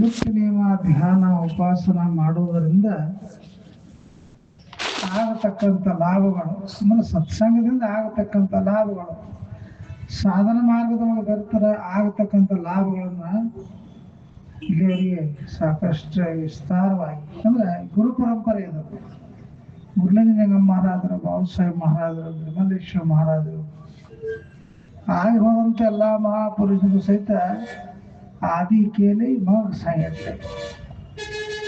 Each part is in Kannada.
ಮುಕ್ತಿ ನಿಯಮ ಧ್ಯಾನ ಉಪಾಸನ ಮಾಡುವುದರಿಂದ ಆಗತಕ್ಕಂಥ ಲಾಭಗಳು, ಸುಮ್ಮನೆ ಸತ್ಸಂಗದಿಂದ ಆಗತಕ್ಕಂಥ ಲಾಭಗಳು, ಸಾಧನ ಮಾರ್ಗದೊಳಗೆ ಬರ್ತಾರೆ, ಆಗತಕ್ಕಂಥ ಲಾಭಗಳನ್ನ ಇಲ್ಲಿಯವರಿಗೆ ಸಾಕಷ್ಟು ವಿಸ್ತಾರವಾಗಿ. ಅಂದ್ರೆ ಗುರು ಪರಂಪರೆ ಇದು ಮುರಳಿಂಗ ಮಹಾರಾಜರು, ಬಾಬು ಸಾಹೇಬ್ ಮಹಾರಾಜರು ನಿರ್ಮಲೇಶ್ವರ ಮಹಾರಾಜರು ಆಗಿ ಹೋದಂತೆ ಎಲ್ಲ ಮಹಾಪುರುಷರು ಸಹಿತ ಆದಿ ಕೇಳಿ ಮಗ ಸಾಯತ್ತೆ.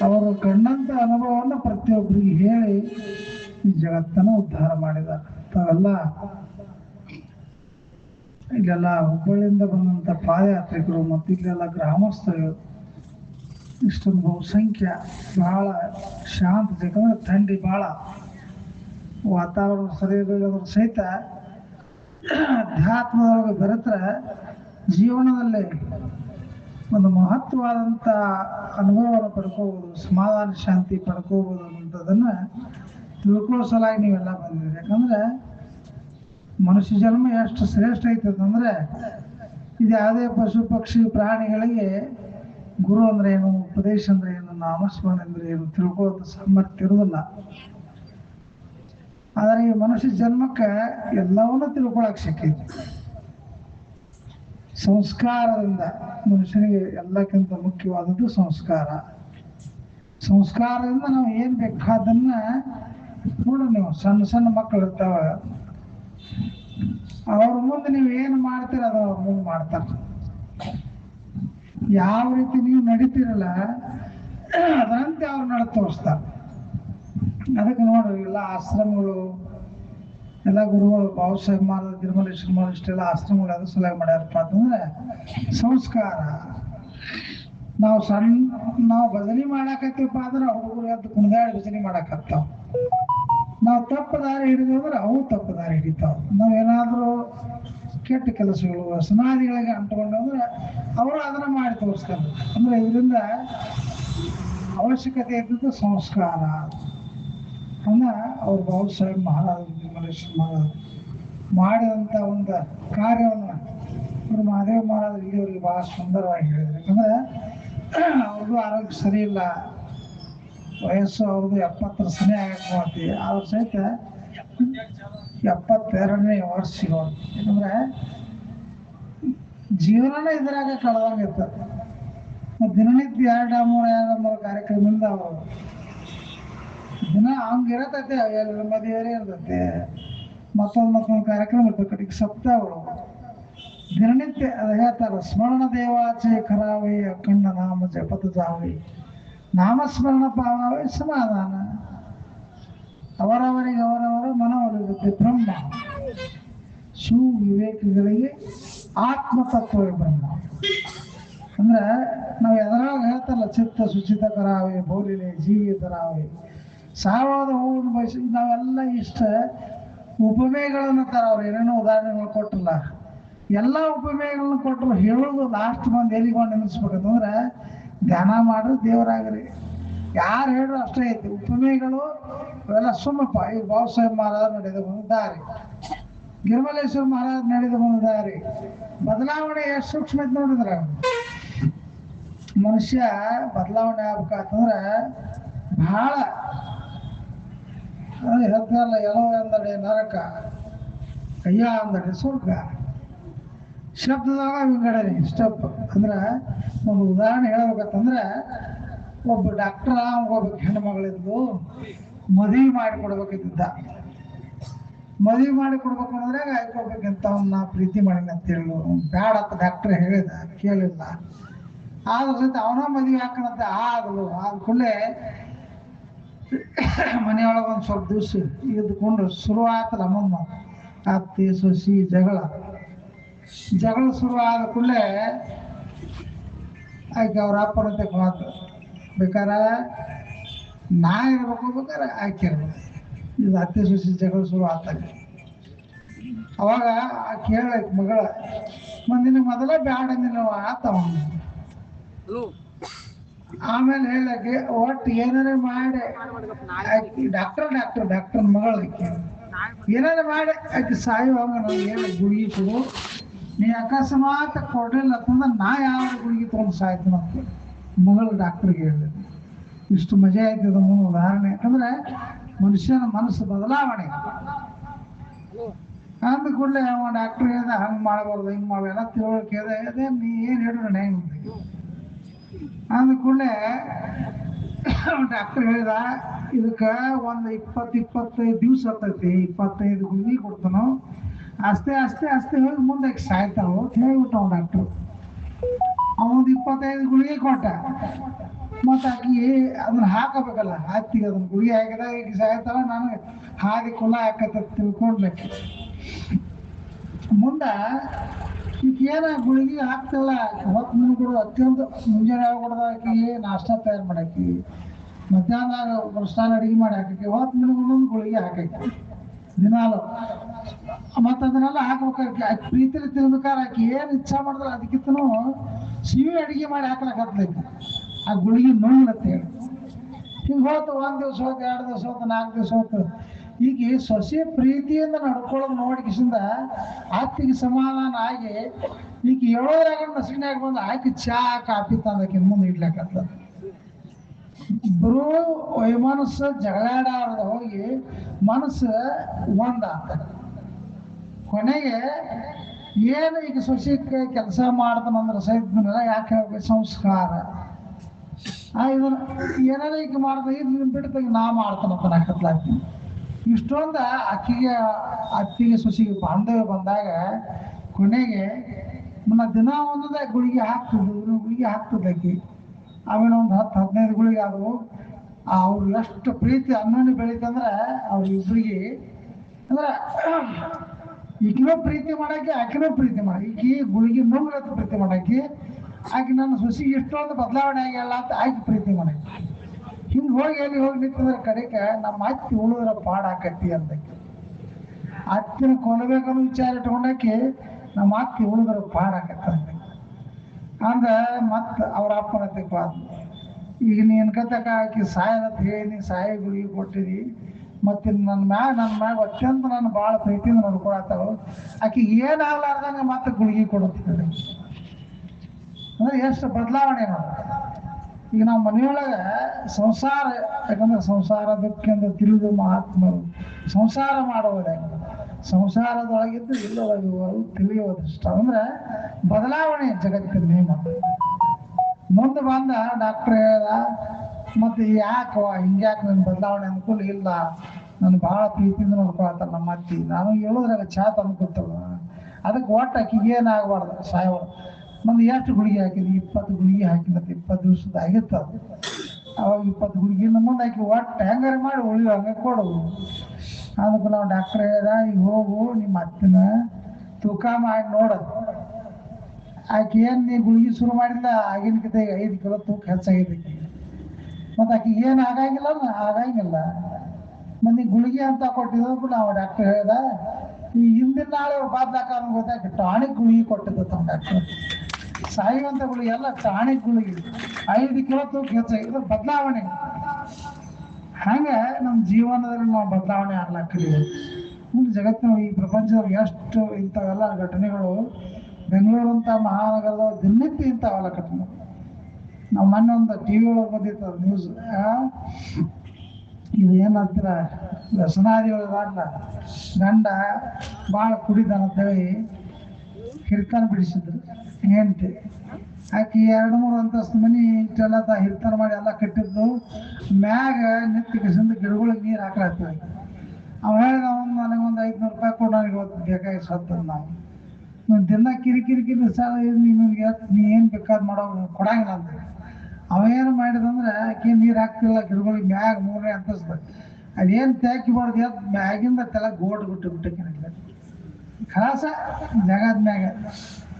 ಅವರು ಕಂಡಂತ ಅನುಭವವನ್ನು ಪ್ರತಿಯೊಬ್ಬರಿಗೆ ಹೇಳಿ ಈ ಜಗತ್ತನ್ನು ಉದ್ಧಾರ ಮಾಡಿದ. ತಾವೆಲ್ಲ ಇಲ್ಲೆಲ್ಲ ಹುಬ್ಬಳ್ಳಿಯಿಂದ ಬಂದಂತ ಪಾದಯಾತ್ರಿಕರು ಮತ್ತು ಇಲ್ಲೆಲ್ಲ ಗ್ರಾಮಸ್ಥರು, ಇಷ್ಟೊಂದು ಬಹುಸಂಖ್ಯೆ, ಬಹಳ ಶಾಂತ ಯಾಕಂದ್ರೆ ಥಂಡಿ ಬಹಳ ವಾತಾವರಣ ಸರಿ ಇರೋದ್ರ ಸಹಿತ ಅಧ್ಯಾತ್ಮದೊಳಗೆ ಬೆರೆತ್ರೆ ಜೀವನದಲ್ಲಿ ಒಂದು ಮಹತ್ವವಾದಂಥ ಅನುಭವವನ್ನು ಪಡ್ಕೋಬೋದು, ಸಮಾಧಾನ ಶಾಂತಿ ಪಡ್ಕೋಬೋದು ಅನ್ನೋಂಥದ್ದನ್ನ ತಿಳ್ಕೊಳ್ಳೋ ಸಲಾಗಿ ನೀವೆಲ್ಲ ಬಂದಿದ್ದೀರಿ. ಯಾಕಂದ್ರೆ ಮನುಷ್ಯ ಜನ್ಮ ಎಷ್ಟು ಶ್ರೇಷ್ಠ ಐತಂದ್ರೆ ಇದು ಯಾವುದೇ ಪಶು ಪಕ್ಷಿ ಪ್ರಾಣಿಗಳಿಗೆ ಗುರು ಅಂದ್ರೆ ಏನು, ಉಪದೇಶ ಅಂದ್ರೆ ಏನು, ನಾಮಸ್ಮರಣೆ ಅಂದ್ರೆ ಏನು ತಿಳ್ಕೊಳ್ಳೋದು ಸಾಮರ್ಥ್ಯ ಇರೋದಿಲ್ಲ ಆದರೆ ಈ ಮನುಷ್ಯ ಜನ್ಮಕ್ಕೆ ಎಲ್ಲವನ್ನೂ ತಿಳ್ಕೊಳಕ್ ಸಿಕ್ಕೈತಿ. ಸಂಸ್ಕಾರದಿಂದ ಮನುಷ್ಯನಿಗೆ ಎಲ್ಲಕ್ಕಿಂತ ಮುಖ್ಯವಾದದ್ದು ಸಂಸ್ಕಾರ. ಸಂಸ್ಕಾರದಿಂದ ನಾವು ಏನ್ ಬೇಕಾದನ್ನ ನೋಡು ನೀವು, ಸಣ್ಣ ಸಣ್ಣ ಮಕ್ಕಳು ಇರ್ತಾವ. ಅವ್ರ ಮುಂದೆ ನೀವು ಏನು ಮಾಡ್ತೀರ ಅದು ಅವ್ರ ಮುಂದೆ ಮಾಡ್ತಾರ. ಯಾವ ರೀತಿ ನೀವು ನಡೀತಿರಲ್ಲ ಅದರಂತೆ ಅವ್ರು ನಡೆ ತೋರಿಸ್ತಾರೆ. ಅದಕ್ಕೆ ನೋಡ್ರಿ ಎಲ್ಲ ಆಶ್ರಮಗಳು ಎಲ್ಲ ಗುರುಗಳು ಬಾಬು ಸಾಹೇಬ್ ಮಹಾರಾಜ್ ನಿರ್ಮಲೇಶ್ವರ ಮಹಾರಾಜ್ ಇಷ್ಟೆಲ್ಲ ಆಶ್ರಮಗಳು ಅದು ಸಲಹೆ ಮಾಡ್ಯಾರಪ್ಪ ಅಂತಂದ್ರೆ, ಸಂಸ್ಕಾರ. ನಾವು ಸಣ್ಣ ನಾವು ಬದಲಿ ಮಾಡಾಕತ್ತೀವಪ್ಪ ಅಂದ್ರೆ ಹುಡುಗರು ಎದ್ದು ಕುಣಿದಾಡಿ ಬದನಿ ಮಾಡಾಕತ್ತಾವ. ನಾವು ತಪ್ಪು ದಾರಿ ಹಿಡಿದ್ರೆ ಅವು ತಪ್ಪು ದಾರಿ ಹಿಡಿತಾವ. ನಾವೇನಾದ್ರೂ ಕೆಟ್ಟ ಕೆಲಸಗಳು ವ್ಯಸನಾದಿಗಳಿಗೆ ಅಂಟ್ಕೊಂಡು ಅಂದ್ರೆ ಅವರು ಅದನ್ನ ಮಾಡಿ ತೋರಿಸ್ತಾರೆ. ಅಂದ್ರೆ ಇದರಿಂದ ಅವಶ್ಯಕತೆ ಇದ್ದದ್ದು ಸಂಸ್ಕಾರ. ಅಂದ್ರೆ ಅವ್ರು ಬಾಬು ಸಾಹೇಬ್ ಮಹಾರಾಜ ನಿರ್ಮಲೇಶ್ವರ ಮಾಡೋದು ಮಾಡಿದಂಥ ಒಂದು ಕಾರ್ಯವನ್ನು ಇವರು ಮಹಾದೇವ ಮಹಾರಾಜ ಇಲ್ಲಿವರಿಗೆ ಬಹಳ ಸುಂದರವಾಗಿ ಹೇಳಿದ್ರು ಯಾಕಂದ್ರೆ ಅವ್ರಿಗೂ ಆರೋಗ್ಯ ಸರಿ ಇಲ್ಲ. ವಯಸ್ಸು ಅವ್ರದ್ದು ಎಪ್ಪತ್ತರ ಸನಿ ಆಗಕ್ಕೆ ಮಾಡ್ತಿ ಅವ್ರ ಸಹಿತ ಎಪ್ಪತ್ತೆರಡನೇ ವರ್ಷ ಸಿಗೋದು ಯಾಕಂದ್ರೆ ಜೀವನನೇ ಇದ್ರಾಗ ಕಳೆದಂಗೆ ಇರ್ತದೆ. ಮತ್ತು ದಿನನಿತ್ಯ ಎರಡು ಮೂರು ಎರಡು ಮೂರು ಕಾರ್ಯಕ್ರಮದಿಂದ ಅವರು ದಿನ ಹಂಗೆ ಇರತೈತೆ ಎಲ್ಲ ಮದುವೆ ಇರ್ತೈತೆ ಮತ್ತೊಂದು ಮತ್ತೊಂದು ಕಾರ್ಯಕ್ರಮ ಇರ್ತದೆ ಕಡೆಗೆ ಸಪ್ತಾಹಗಳು ದಿನನಿತ್ಯ ಅದು ಹೇಳ್ತಾರ ಸ್ಮರಣ ದೇವಾಚೆ ಖರಾವೈ ಅಖಂಡ ನಾಮ ಜಪತ ಜಾವೈ. ನಾಮಸ್ಮರಣ ಪಾವನವೇ ಸಮಾಧಾನ. ಅವರವರಿಗೆ ಅವರವರ ಮನವೊಲಿರುತ್ತೆ ಬ್ರಹ್ಮ. ಸುವಿವೇಕಿಗಳಿಗೆ ಆತ್ಮತತ್ವವೇ ಬ್ರಹ್ಮ. ಅಂದ್ರೆ ನಾವು ಎದರಾಗ ಹೇಳ್ತಾರಲ್ಲ, ಚಿತ್ತ ಶುಚಿತ ಕರಾವೆ, ಬೋಲಿಲೆ ಜೀವಿ ತರಾವೆ ಸಾವಯವ ಹೂವನ್ನು ಬಯಸಿ ನಾವೆಲ್ಲ ಇಷ್ಟ ಉಪಮೇಯಗಳನ್ನು ತರ ಅವ್ರು ಏನೇನೋ ಉದಾಹರಣೆಗಳು ಕೊಟ್ಟಿಲ್ಲ. ಎಲ್ಲ ಉಪಮೇಯಗಳನ್ನು ಕೊಟ್ಟರು ಹೇಳೋದು ಲಾಸ್ಟ್ ಬಂದು ಎಲ್ಲಿಗೊಂಡು ನೆನೆಸ್ಬೇಕಂತಂದ್ರೆ ಧ್ಯಾನ ಮಾಡ್ರಿ ದೇವರಾಗ್ರಿ. ಯಾರು ಹೇಳ್ರು ಅಷ್ಟೇ ಐತಿ. ಉಪಮೇಯಗಳು ಅವೆಲ್ಲ ಸುಮ್ಮಪ್ಪ. ಈ ಬಾಬು ಸಾಹೇಬ್ ಮಹಾರಾಜ್ ನಡೆದು ಬಂದ ದಾರಿ. ಗಿರಿಮಲೇಶ್ವರ ಮಹಾರಾಜ್ ನಡೆದ ಬಂದ ದಾರಿ. ಬದಲಾವಣೆ ಎಷ್ಟು ಸೂಕ್ಷ್ಮ ಐತಿ ನೋಡಿದ್ರ? ಮನುಷ್ಯ ಬದಲಾವಣೆ ಆಗ್ಬೇಕಂತಂದ್ರೆ ಬಹಳ ಅದು ಹೇಳ್ತಾರಲ್ಲ ಎಲ್ಲೋ ಅಂದಡೆ ನರಕ ಅಯ್ಯ ಅಂದಡೆ ಸ್ವರ್ಗ ಶಬ್ದದಾಗ ವಿಂಗಡಣೆ ಸ್ಟೆಪ್ ಅಂದ್ರೆ ಒಂದು ಉದಾಹರಣೆ ಹೇಳ್ಬೇಕಂತಂದ್ರೆ, ಒಬ್ಬ ಡಾಕ್ಟರ್ ಒಬ್ಬ ಹೆಣ್ಣು ಮಗಳಿದ್ದು ಮದುವೆ ಮಾಡಿ ಕೊಡ್ಬೇಕಿದ್ದ. ಮದುವೆ ಮಾಡಿ ಕೊಡ್ಬೇಕು ಅಂದ್ರೆ ಆಯ್ಕೊಬೇಕಂತ ಅವ್ನ ಪ್ರೀತಿ ಮಾಡಿನ ಹೇಳು. ಬ್ಯಾಡ ಅಂತ ಡಾಕ್ಟರ್ ಹೇಳಿದ, ಕೇಳಿಲ್ಲ. ಆದ್ರ ಸಹಿತ ಅವನ ಮದುವೆ ಹಾಕೋಣಂತೆ. ಆದಲು ಆದ ಕೂಡಲೇ ಮನೆಯೊಳಗೆ ಒಂದು ಸ್ವಲ್ಪ ದಿವಸ ಇದ್ದುಕೊಂಡು ಶುರು ಆತಲ್ಲ ಅಮ್ಮಮ್ಮ ಅತ್ತೆ, ಸೊಸಿ, ಜಗಳ. ಜಗಳ ಶುರು ಆದ ಕೂಡಲೇ ಆಕೆ ಅವ್ರ ಅಪ್ಪನಂತೆ ಮಾತು ಬೇಕಾರ ನಾ ಇರ್ಬೇಕು, ಬೇಕಾರೆ ಆಕೆ ಇದು ಅತ್ತೆ, ಸೊಸಿ ಜಗಳ ಶುರು ಆತಾಗ ಅವಾಗ ಆಕೆ ಹೇಳಕ್ ಮಗಳ ಮಂದಿನ ಮೊದಲ ಬ್ಯಾಡ ಆತ ಆತವ ಆಮೇಲೆ ಹೇಳಕ್ಕೆ ಒಟ್ಟು ಏನಾರ ಮಾಡಿ. ಡಾಕ್ಟರ್ ಡಾಕ್ಟರ್ ಡಾಕ್ಟರ್ ಮಗಳಕ್ಕೆ ಏನಾರ ಮಾಡಿ. ಆಕೆ ಸಾಯುವಾಗ ನಾವು ಏನು ಗುಳಿಗೆ ಕೊಡು. ನೀ ಅಕಸ್ಮಾತ್ ಕೊಡಲಿಲ್ಲ ಅಂತಂದ್ರೆ ನಾ ಯಾವ ಗುಳಿಗೆ ತೊಗೊಂಡು ಸಾಯ್ತೀನಿ ಅಂತ ಮಗಳು ಡಾಕ್ಟ್ರಿಗೆ ಹೇಳಿದೆ. ಇಷ್ಟು ಮಜಾ ಆಯ್ತದ ಉದಾಹರಣೆ. ಅಂದ್ರೆ ಮನುಷ್ಯನ ಮನಸ್ಸು ಬದಲಾವಣೆ. ಅಂದ ಕೂಡಲೇ ಅವ ಡಾಕ್ಟ್ರ್ ಹೇಳ್ದ, ಹಂಗೆ ಮಾಡಬಾರ್ದು, ಹಿಂಗೆ ಎಲ್ಲ ತಿಳುವಳಿಕೆ ಅದೇ ನೀ ಏನು ಹೇಳಿದ್ರೆ ಹೆಂಗೆ ಅಂದ ಕೂಡಲೇ ಡಾಕ್ಟರ್ ಹೇಳಿದ, ಇದಕ್ಕೆ ಒಂದು ಇಪ್ಪತ್ತು ಇಪ್ಪತ್ತೈದು ದಿವ್ಸ ಹತ್ತೈತಿ ಇಪ್ಪತ್ತೈದು ಗುಳಿ ಕೊಡ್ತಾನು. ಅಷ್ಟೇ ಅಷ್ಟೇ ಅಷ್ಟೇ ಹೋಗಿ ಮುಂದೆ ಸಾಯ್ತಾವ ಅಂತ ಹೇಳ್ಬಿಟ್ಟು ಡಾಕ್ಟ್ರು ಅವನದು ಇಪ್ಪತ್ತೈದು ಗುಳಿಗೆ ಕೊಟ್ಟ. ಮತ್ತೆ ಆಕಿ ಅದನ್ನ ಹಾಕಬೇಕಲ್ಲ ಹತ್ತಿಗೆ ಅದನ್ನ ಗುಳಿ ಹಾಕಿದಾಗ ಈಗ ಸಾಯ್ತಾವ ನಾನು ಹಾದಿ ಕುಲ ಹಾಕತ್ತ ತಿಳ್ಕೊಂಡ್ಲಕ್ಕೆ ಮುಂದ ಈಗ ಏನ ಗುಳಿಗೆ ಹಾಕ್ತಿಲ್ಲ. ಹೊತ್ತು ಮುನ್ಕೊಡು ಅತ್ಯಂತ ಮುಂಜಾನೆ ಯಾವಾಗ ಕೊಡದ ಆಕಿ, ನಾಷ್ಟ ತಯಾರು ಮಾಡಾಕಿ ಮಧ್ಯಾಹ್ನದಾಗ ಸ್ನಾನ ಅಡಿಗೆ ಮಾಡಿ ಹಾಕಿ ಹೊತ್ತು ಮುನ್ಗೊಂದೊಂದು ಗುಳಿಗೆ ಹಾಕಿ ದಿನಾಲು. ಮತ್ತೆ ಅದನ್ನೆಲ್ಲ ಹಾಕ್ಬೇಕಾಗಿ ಆಕಿ. ಪ್ರೀತಿಲಿ ತಿನ್ಬೇಕಾರೆ ಆಕಿ ಏನು ಇಚ್ಛಾ ಮಾಡಿದ್ರೆ ಅದಕ್ಕಿಂತನು ಸಿಹಿ ಅಡಿಗೆ ಮಾಡಿ ಹಾಕ್ಲಕತ್ಲೈತಿ ಆ ಗುಳಿಗೆ ನೋಡ್ಲತ್ತೇಳಿ ಹಿಂಗೆ ಹೋತು, ಒಂದ್ ದಿವ್ಸ ಹೋತು, ಎರಡು ದಿವಸ ಹೋತು, ನಾಲ್ಕು ದಿವಸ ಹೋತು. ಈಗ ಸೊಸೆ ಪ್ರೀತಿಯಿಂದ ನಡ್ಕೊಳ್ಳೋದು ನೋಡಿಕಿಸಿಂದ ಆತಿಗೆ ಸಮಾಧಾನ ಆಗಿ ಈಗ ಹೇಳೋದ್ರಾಗ ನಸಿನ್ಯಾಗ ಬಂದು ಆಕಿ ಚಾ, ಕಾಫಿ ತಂದಕ್ಕೆ ಮುಂದೆ ಇಡ್ಲಕತ್ತ ಇಬ್ಬರು ವೈಮನಸ್ಸು ಜಗಳಾಡ ಹೋಗಿ ಮನಸ್ಸು ಒಂದ. ಕೊನೆಗೆ ಏನು ಈಗ ಸೊಸೆ ಕೆಲಸ ಮಾಡ್ತಾನಂದ್ರೆ ಸಹಿತ ಯಾಕೆ ಹೇಳ್ಬೇಕು? ಸಂಸ್ಕಾರ. ಆ, ಇದನ್ನ ಏನಾರ ಈಗ ಮಾಡ್ದ, ಇದು ಬಿಡ್ತಾಗ ನಾ ಮಾಡ್ತಾನಂತ ನಾ ಕತ್ಲಾಕ್ತೀನಿ ಇಷ್ಟೊಂದ ಅಕ್ಕಿಗೆ ಅತ್ತಿಗೆ ಸೊಸಿಗೆ ಬಾಂಧವ್ಯ ಬಂದಾಗ ಕೊನೆಗೆ ನಮ್ಮ ದಿನ ಒಂದದ ಗುಳಿಗೆ ಹಾಕ್ತಿದ್ರು ಗುಳಿಗೆ ಹಾಕ್ತದ ಅಕ್ಕಿ. ಆಮೇಲೆ ಒಂದು ಹತ್ತು, ಹದಿನೈದು ಗುಳಿಗೆ ಆದವು ಅವ್ರು ಎಷ್ಟು ಪ್ರೀತಿ ಅನ್ನನ ಬೆಳೀತಂದ್ರೆ ಅವ್ರ ಇಬ್ಬರಿಗೆ ಅಂದ್ರೆ ಈಗಿನೂ ಪ್ರೀತಿ ಮಾಡಕ್ಕೆ, ಆಕಿನೂ ಪ್ರೀತಿ ಮಾಡಿ, ಈಕಿ ಗುಳಿಗೆ ನುಂಗ್ಲತ್ತ ಪ್ರೀತಿ ಮಾಡಕ್ಕೆ, ಆಕೆ ನನ್ನ ಸೊಸಿಗೆ ಇಷ್ಟೊಂದು ಬದಲಾವಣೆ ಆಗ್ಯಲ್ಲ ಅಂತ ಆಕೆ ಪ್ರೀತಿ ಮಾಡಾಕಿ ಹಿಂಗೆ ಹೋಗಿ ಎಲ್ಲಿ ಹೋಗಿ ನಿಂತಂದ್ರೆ ನಮ್ಮ ಅತ್ತಿ ಉಳಿದ್ರ ಪಾಡ ಆಕತಿ ಅಂತ ಅತ್ತಿನ ಕೊಲ್ಲಬೇಕನ್ನೋ ವಿಚಾರ ಇಟ್ಕೊಂಡಾಕಿ ನಮ್ಮ ಅತ್ತಿ ಉಳಿದ್ರ ಪಾಡ ಆಕತ್ತ ಅಂತ ಅಂದ ಮತ್ತೆ ಅವ್ರ ಅಪ್ಪನ ಹತ್ತಿಗೆ ಬಾದ್ ಈಗ ನೀನ್ ಕತಕ ಆಕಿ ಸಾಯದತ್ ಹೇಳಿ ಸಾಯಿ ಗುಳಿಗೆ ಕೊಟ್ಟಿದಿ. ಮತ್ತೆ ನನ್ನ ಮ್ಯಾಗ ನನ್ನ ಮ್ಯಾಗ ಅತ್ಯಂತ ನಾನು ಭಾಳ ಪ್ರೀತಿಯಿಂದ ನೋಡ್ಕೊಳತ್ತಾಳು. ಆಕಿ ಏನಾಗ್ಲಾರ್ದಂಗ ಮತ್ತೆ ಗುಳಿಗೆ ಕೊಡುತ್ತಿದ್ದೆ ಅಂದ್ರೆ ಎಷ್ಟು ಬದಲಾವಣೆ ನೋಡಿ ಈಗ ನಾವು ಮನೆಯೊಳಗ ಸಂಸಾರ, ಯಾಕಂದ್ರೆ ಸಂಸಾರ ದುಃಖೆಂದು ತಿಳಿದು ಮಹಾತ್ಮರು ಸಂಸಾರ ಮಾಡುವುದೇ ಸಂಸಾರದೊಳಗಿದ್ದು ಇಲ್ಲದವರು ತಿಳಿಯುವುದಿಷ್ಟ ಅಂದ್ರೆ ಬದಲಾವಣೆ ಜಗತ್ತಿನ ನಿಯಮ ಮುಂದೆ ಬಂದ ಡಾಕ್ಟರ್ ಹೇಳ್ದ ಮತ್ತೆ ಯಾಕವ ಹಿಂಗ್ಯಾಕೆ ನನ್ ಬದಲಾವಣೆ ಅನುಕೂಲ ಇಲ್ಲ. ನಾನು ಬಹಳ ಪ್ರೀತಿಯಿಂದ ನೋಡ್ಕೊಳ್ತಾರ ನಮ್ಮ ಅತ್ತಿ. ನಾನು ಹೇಳೋದ್ರಾಗ ಚಾ ತಂದ್ಕೊತವ ಅದಕ್ಕೆ ಒಟ್ಟು ಅಕ್ಕಿಗೆ ಏನಾಗಬಾರ್ದು ಸಾಯಬಾರ್ದು ನಮ್ದು ಎಷ್ಟು ಗುಳಿಗೆ ಹಾಕಿದ್ವಿ ಇಪ್ಪತ್ತು ಗುಳಿಗೆ ಹಾಕಿನತ್ತೆ ಇಪ್ಪತ್ತು ದಿವಸದ ಆಗಿತ್ತು ಅದು. ಅವಾಗ ಇಪ್ಪತ್ತು ಗುಳಿಗೆ ಮುಂದೆ ಹಾಕಿ, ಒಟ್ಟು ಹೆಂಗಾರ ಮಾಡಿ ಉಳಿಯೋ ಹಂಗೆ ಕೊಡು ಅದಕ್ಕೆ ನಾವು ಡಾಕ್ಟರ್ ಹೇಳ್ದ ಈಗ ಹೋಗು, ನಿಮ್ಮ ಅತ್ತಿನ ತೂಕ ಮಾಡಿ ನೋಡೋದು ಆಕೆ ಏನು ನೀ ಗುಳಿಗೆ ಶುರು ಮಾಡಿಲ್ಲ ಆಗಿನ ಕತೆ ಐದು ಕಿಲೋ ತೂಕ ಹೆಚ್ಚಾಗಿದೆ ಮತ್ತು ಆಕೆ ಏನು ಆಗಂಗಿಲ್ಲ? ಆಗಂಗಿಲ್ಲ ಮಂದಿ ಗುಳಿಗೆ ಅಂತ ಕೊಟ್ಟಿದ್ದು ನಾವು ಡಾಕ್ಟರ್ ಹೇಳ್ದ ಈ ಹಿಂದಿನ ನಾಳೆ ಬಾದ್ಲಾಕ ಗೊತ್ತಾಯ್ತು, ಟಾನಿಕ್ ಗುಳಿಗೆ ಕೊಟ್ಟಿದ್ದ ತಮ್ಮ ಡಾಕ್ಟರ್ ಸಾಯುವಂತ ಗುಳಿಗೆ ಎಲ್ಲ ಇದೆ ಐದು ಕಿಲೋ ತೂಕ ಹೆಚ್ಚಾಗಿದ್ರೆ ಬದಲಾವಣೆ. ಹಂಗೆ ನಮ್ಮ ಜೀವನದಲ್ಲಿ ನಾವು ಬದಲಾವಣೆ ಆಗ್ಲಾಕ್ತೀವಿ ಮುಂದೆ ಜಗತ್ತಿನ ಈ ಪ್ರಪಂಚದಲ್ಲಿ ಎಷ್ಟು ಇಂಥವೆಲ್ಲ ಘಟನೆಗಳು ಬೆಂಗಳೂರು ಅಂತ ಮಹಾನಗರದ ದಿನನಿತ್ಯ ಇಂಥವೆಲ್ಲ ಘಟನೆ. ನಾವು ಮೊನ್ನೆ ಒಂದು ಟಿ ವಿ ಒಳಗೆ ಬಂದಿತ್ತು ನ್ಯೂಸ್ ಇದು ಏನಂತೀರ ವ್ಯಸನಾದಿ ಒಳಗಾಡ್ಲ ಗಂಡ ಭಾಳ ಕುಡಿದಾನಂತೇಳಿ ಹಿರ್ಕನ ಬಿಡಿಸಿದ್ರು. ಹೆಂಡತಿ. ಆಕಿ ಎರಡು ಮೂರು ಅಂತಸ್ತು ಮನಿ ಇಷ್ಟೆಲ್ಲ ತ ಹಿರ್ತನ ಮಾಡಿ ಎಲ್ಲ ಕಟ್ಟಿದ್ದು ಮ್ಯಾಗ ನಿಂತು ಕಸಿಂದ ಗಿಡಗಳಿಗೆ ನೀರು ಹಾಕಲಾಗ್ತದೆ. ಅವ ಹೇಳಿದ, ಅವನು ನನಗೊಂದು ಐದುನೂರು ರೂಪಾಯಿ ಕೊಡು, ನನಗೆ ಇವತ್ತು ಬೇಕಾಗಿ ಸತ್ತ ನಾವು ನೀನು. ದಿನ ಕಿರಿ ಕಿರಿ ಕಿರಿ ಸಾಲ ಎಷ್ಟ್ ನೀ ಏನು ಬೇಕಾದ್ ಮಾಡೋ ಕೊಡಂಗಿಲ್ಲ ಅಂತ ಅವೇನು ಮಾಡಿದಂದ್ರೆ, ಆಕೆ ನೀರು ಹಾಕ್ತಿಲ್ಲ ಗಿಡಗಳಿಗೆ ಮ್ಯಾಗ ಮೂರನೇ ಅಂತಸ್ತು. ಅದೇನು ತ್ಯಾಕಿ ಬಾರ್ದು ಮ್ಯಾಗಿಂದ ತಲೆ ಗೋಡ್ ಬಿಟ್ಟು ಬಿಟ್ಟಕ್ಕೆ ಖಾಸ ಜಗದ ಮ್ಯಾಗ.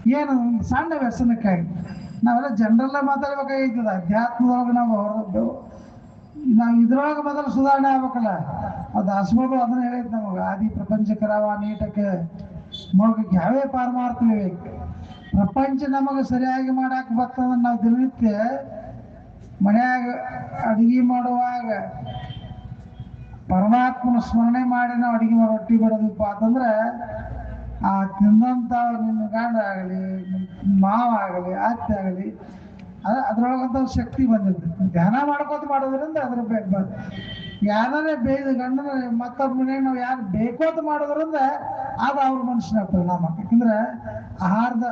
ಏನು, ಸಣ್ಣ ವ್ಯಸನಕ್ಕಾಗಿ. ನಾವೆಲ್ಲ ಜನರಲ್ಲ ಮಾತಾಡ್ಬೇಕಾಗಿರ್ತದ ಅಧ್ಯಾತ್ಮದೊಳಗೆ ನಾವು ಹೊರದ್ದು ನಾವು ಇದ್ರೊಳಗೆ ಮೊದಲು ಸುಧಾರಣೆ ಆಗ್ಬೇಕಲ್ಲ. ಅದು ಹಸ್ಬೋದು ಅದನ್ನ ಹೇಳಿದ್ ನಮಗೆ. ಆದಿ ಪ್ರಪಂಚಕರವ ನೀಟಕ್ಕೆ ಮುಳುಗಕ್ಕೆ ಯಾವೇ ಪಾರಮಾರ್ಥ ಮಾಡ್ತೀವಿ ಪ್ರಪಂಚ ನಮಗೆ ಸರಿಯಾಗಿ ಮಾಡಾಕ ಬರ್ತದ ನಾವು ದಿನನಿತ್ಯ ಮನೆಯಾಗ ಅಡಿಗೆ ಮಾಡುವಾಗ ಪರಮಾತ್ಮನ ಸ್ಮರಣೆ ಮಾಡಿ ನಾವು ಅಡಿಗೆ ಮಾಡಿ ರೊಟ್ಟಿ ಬಿಡೋದಪ್ಪ ಅಂತಂದ್ರೆ ಆ ತಿಂದಂತ ನಿನ್ನ ಗಂಡ ಆಗಲಿ ಮಾವ ಆಗಲಿ ಅತ್ತೆ ಆಗಲಿ ಅದ ಅದ್ರೊಳಗಂತ ಶಕ್ತಿ ಬಂದಿರ್ತೈತಿ ಧ್ಯಾನ ಮಾಡ್ಕೋತ ಮಾಡೋದ್ರಿಂದ ಅದ್ರ ಬೇಗ ಯಾರೇ ಬೇಯ್ದು ಗಂಡನ ಮತ್ತೊಬ್ಬ ಮನೆಯಾಗ ನಾವು ಯಾರು ಬೇಕೋತ ಮಾಡೋದ್ರಿಂದ ಅದು ಅವ್ರ ಮನುಷ್ಯನ ಪರಿಣಾಮ. ಯಾಕಂದ್ರೆ ಆಹಾರದ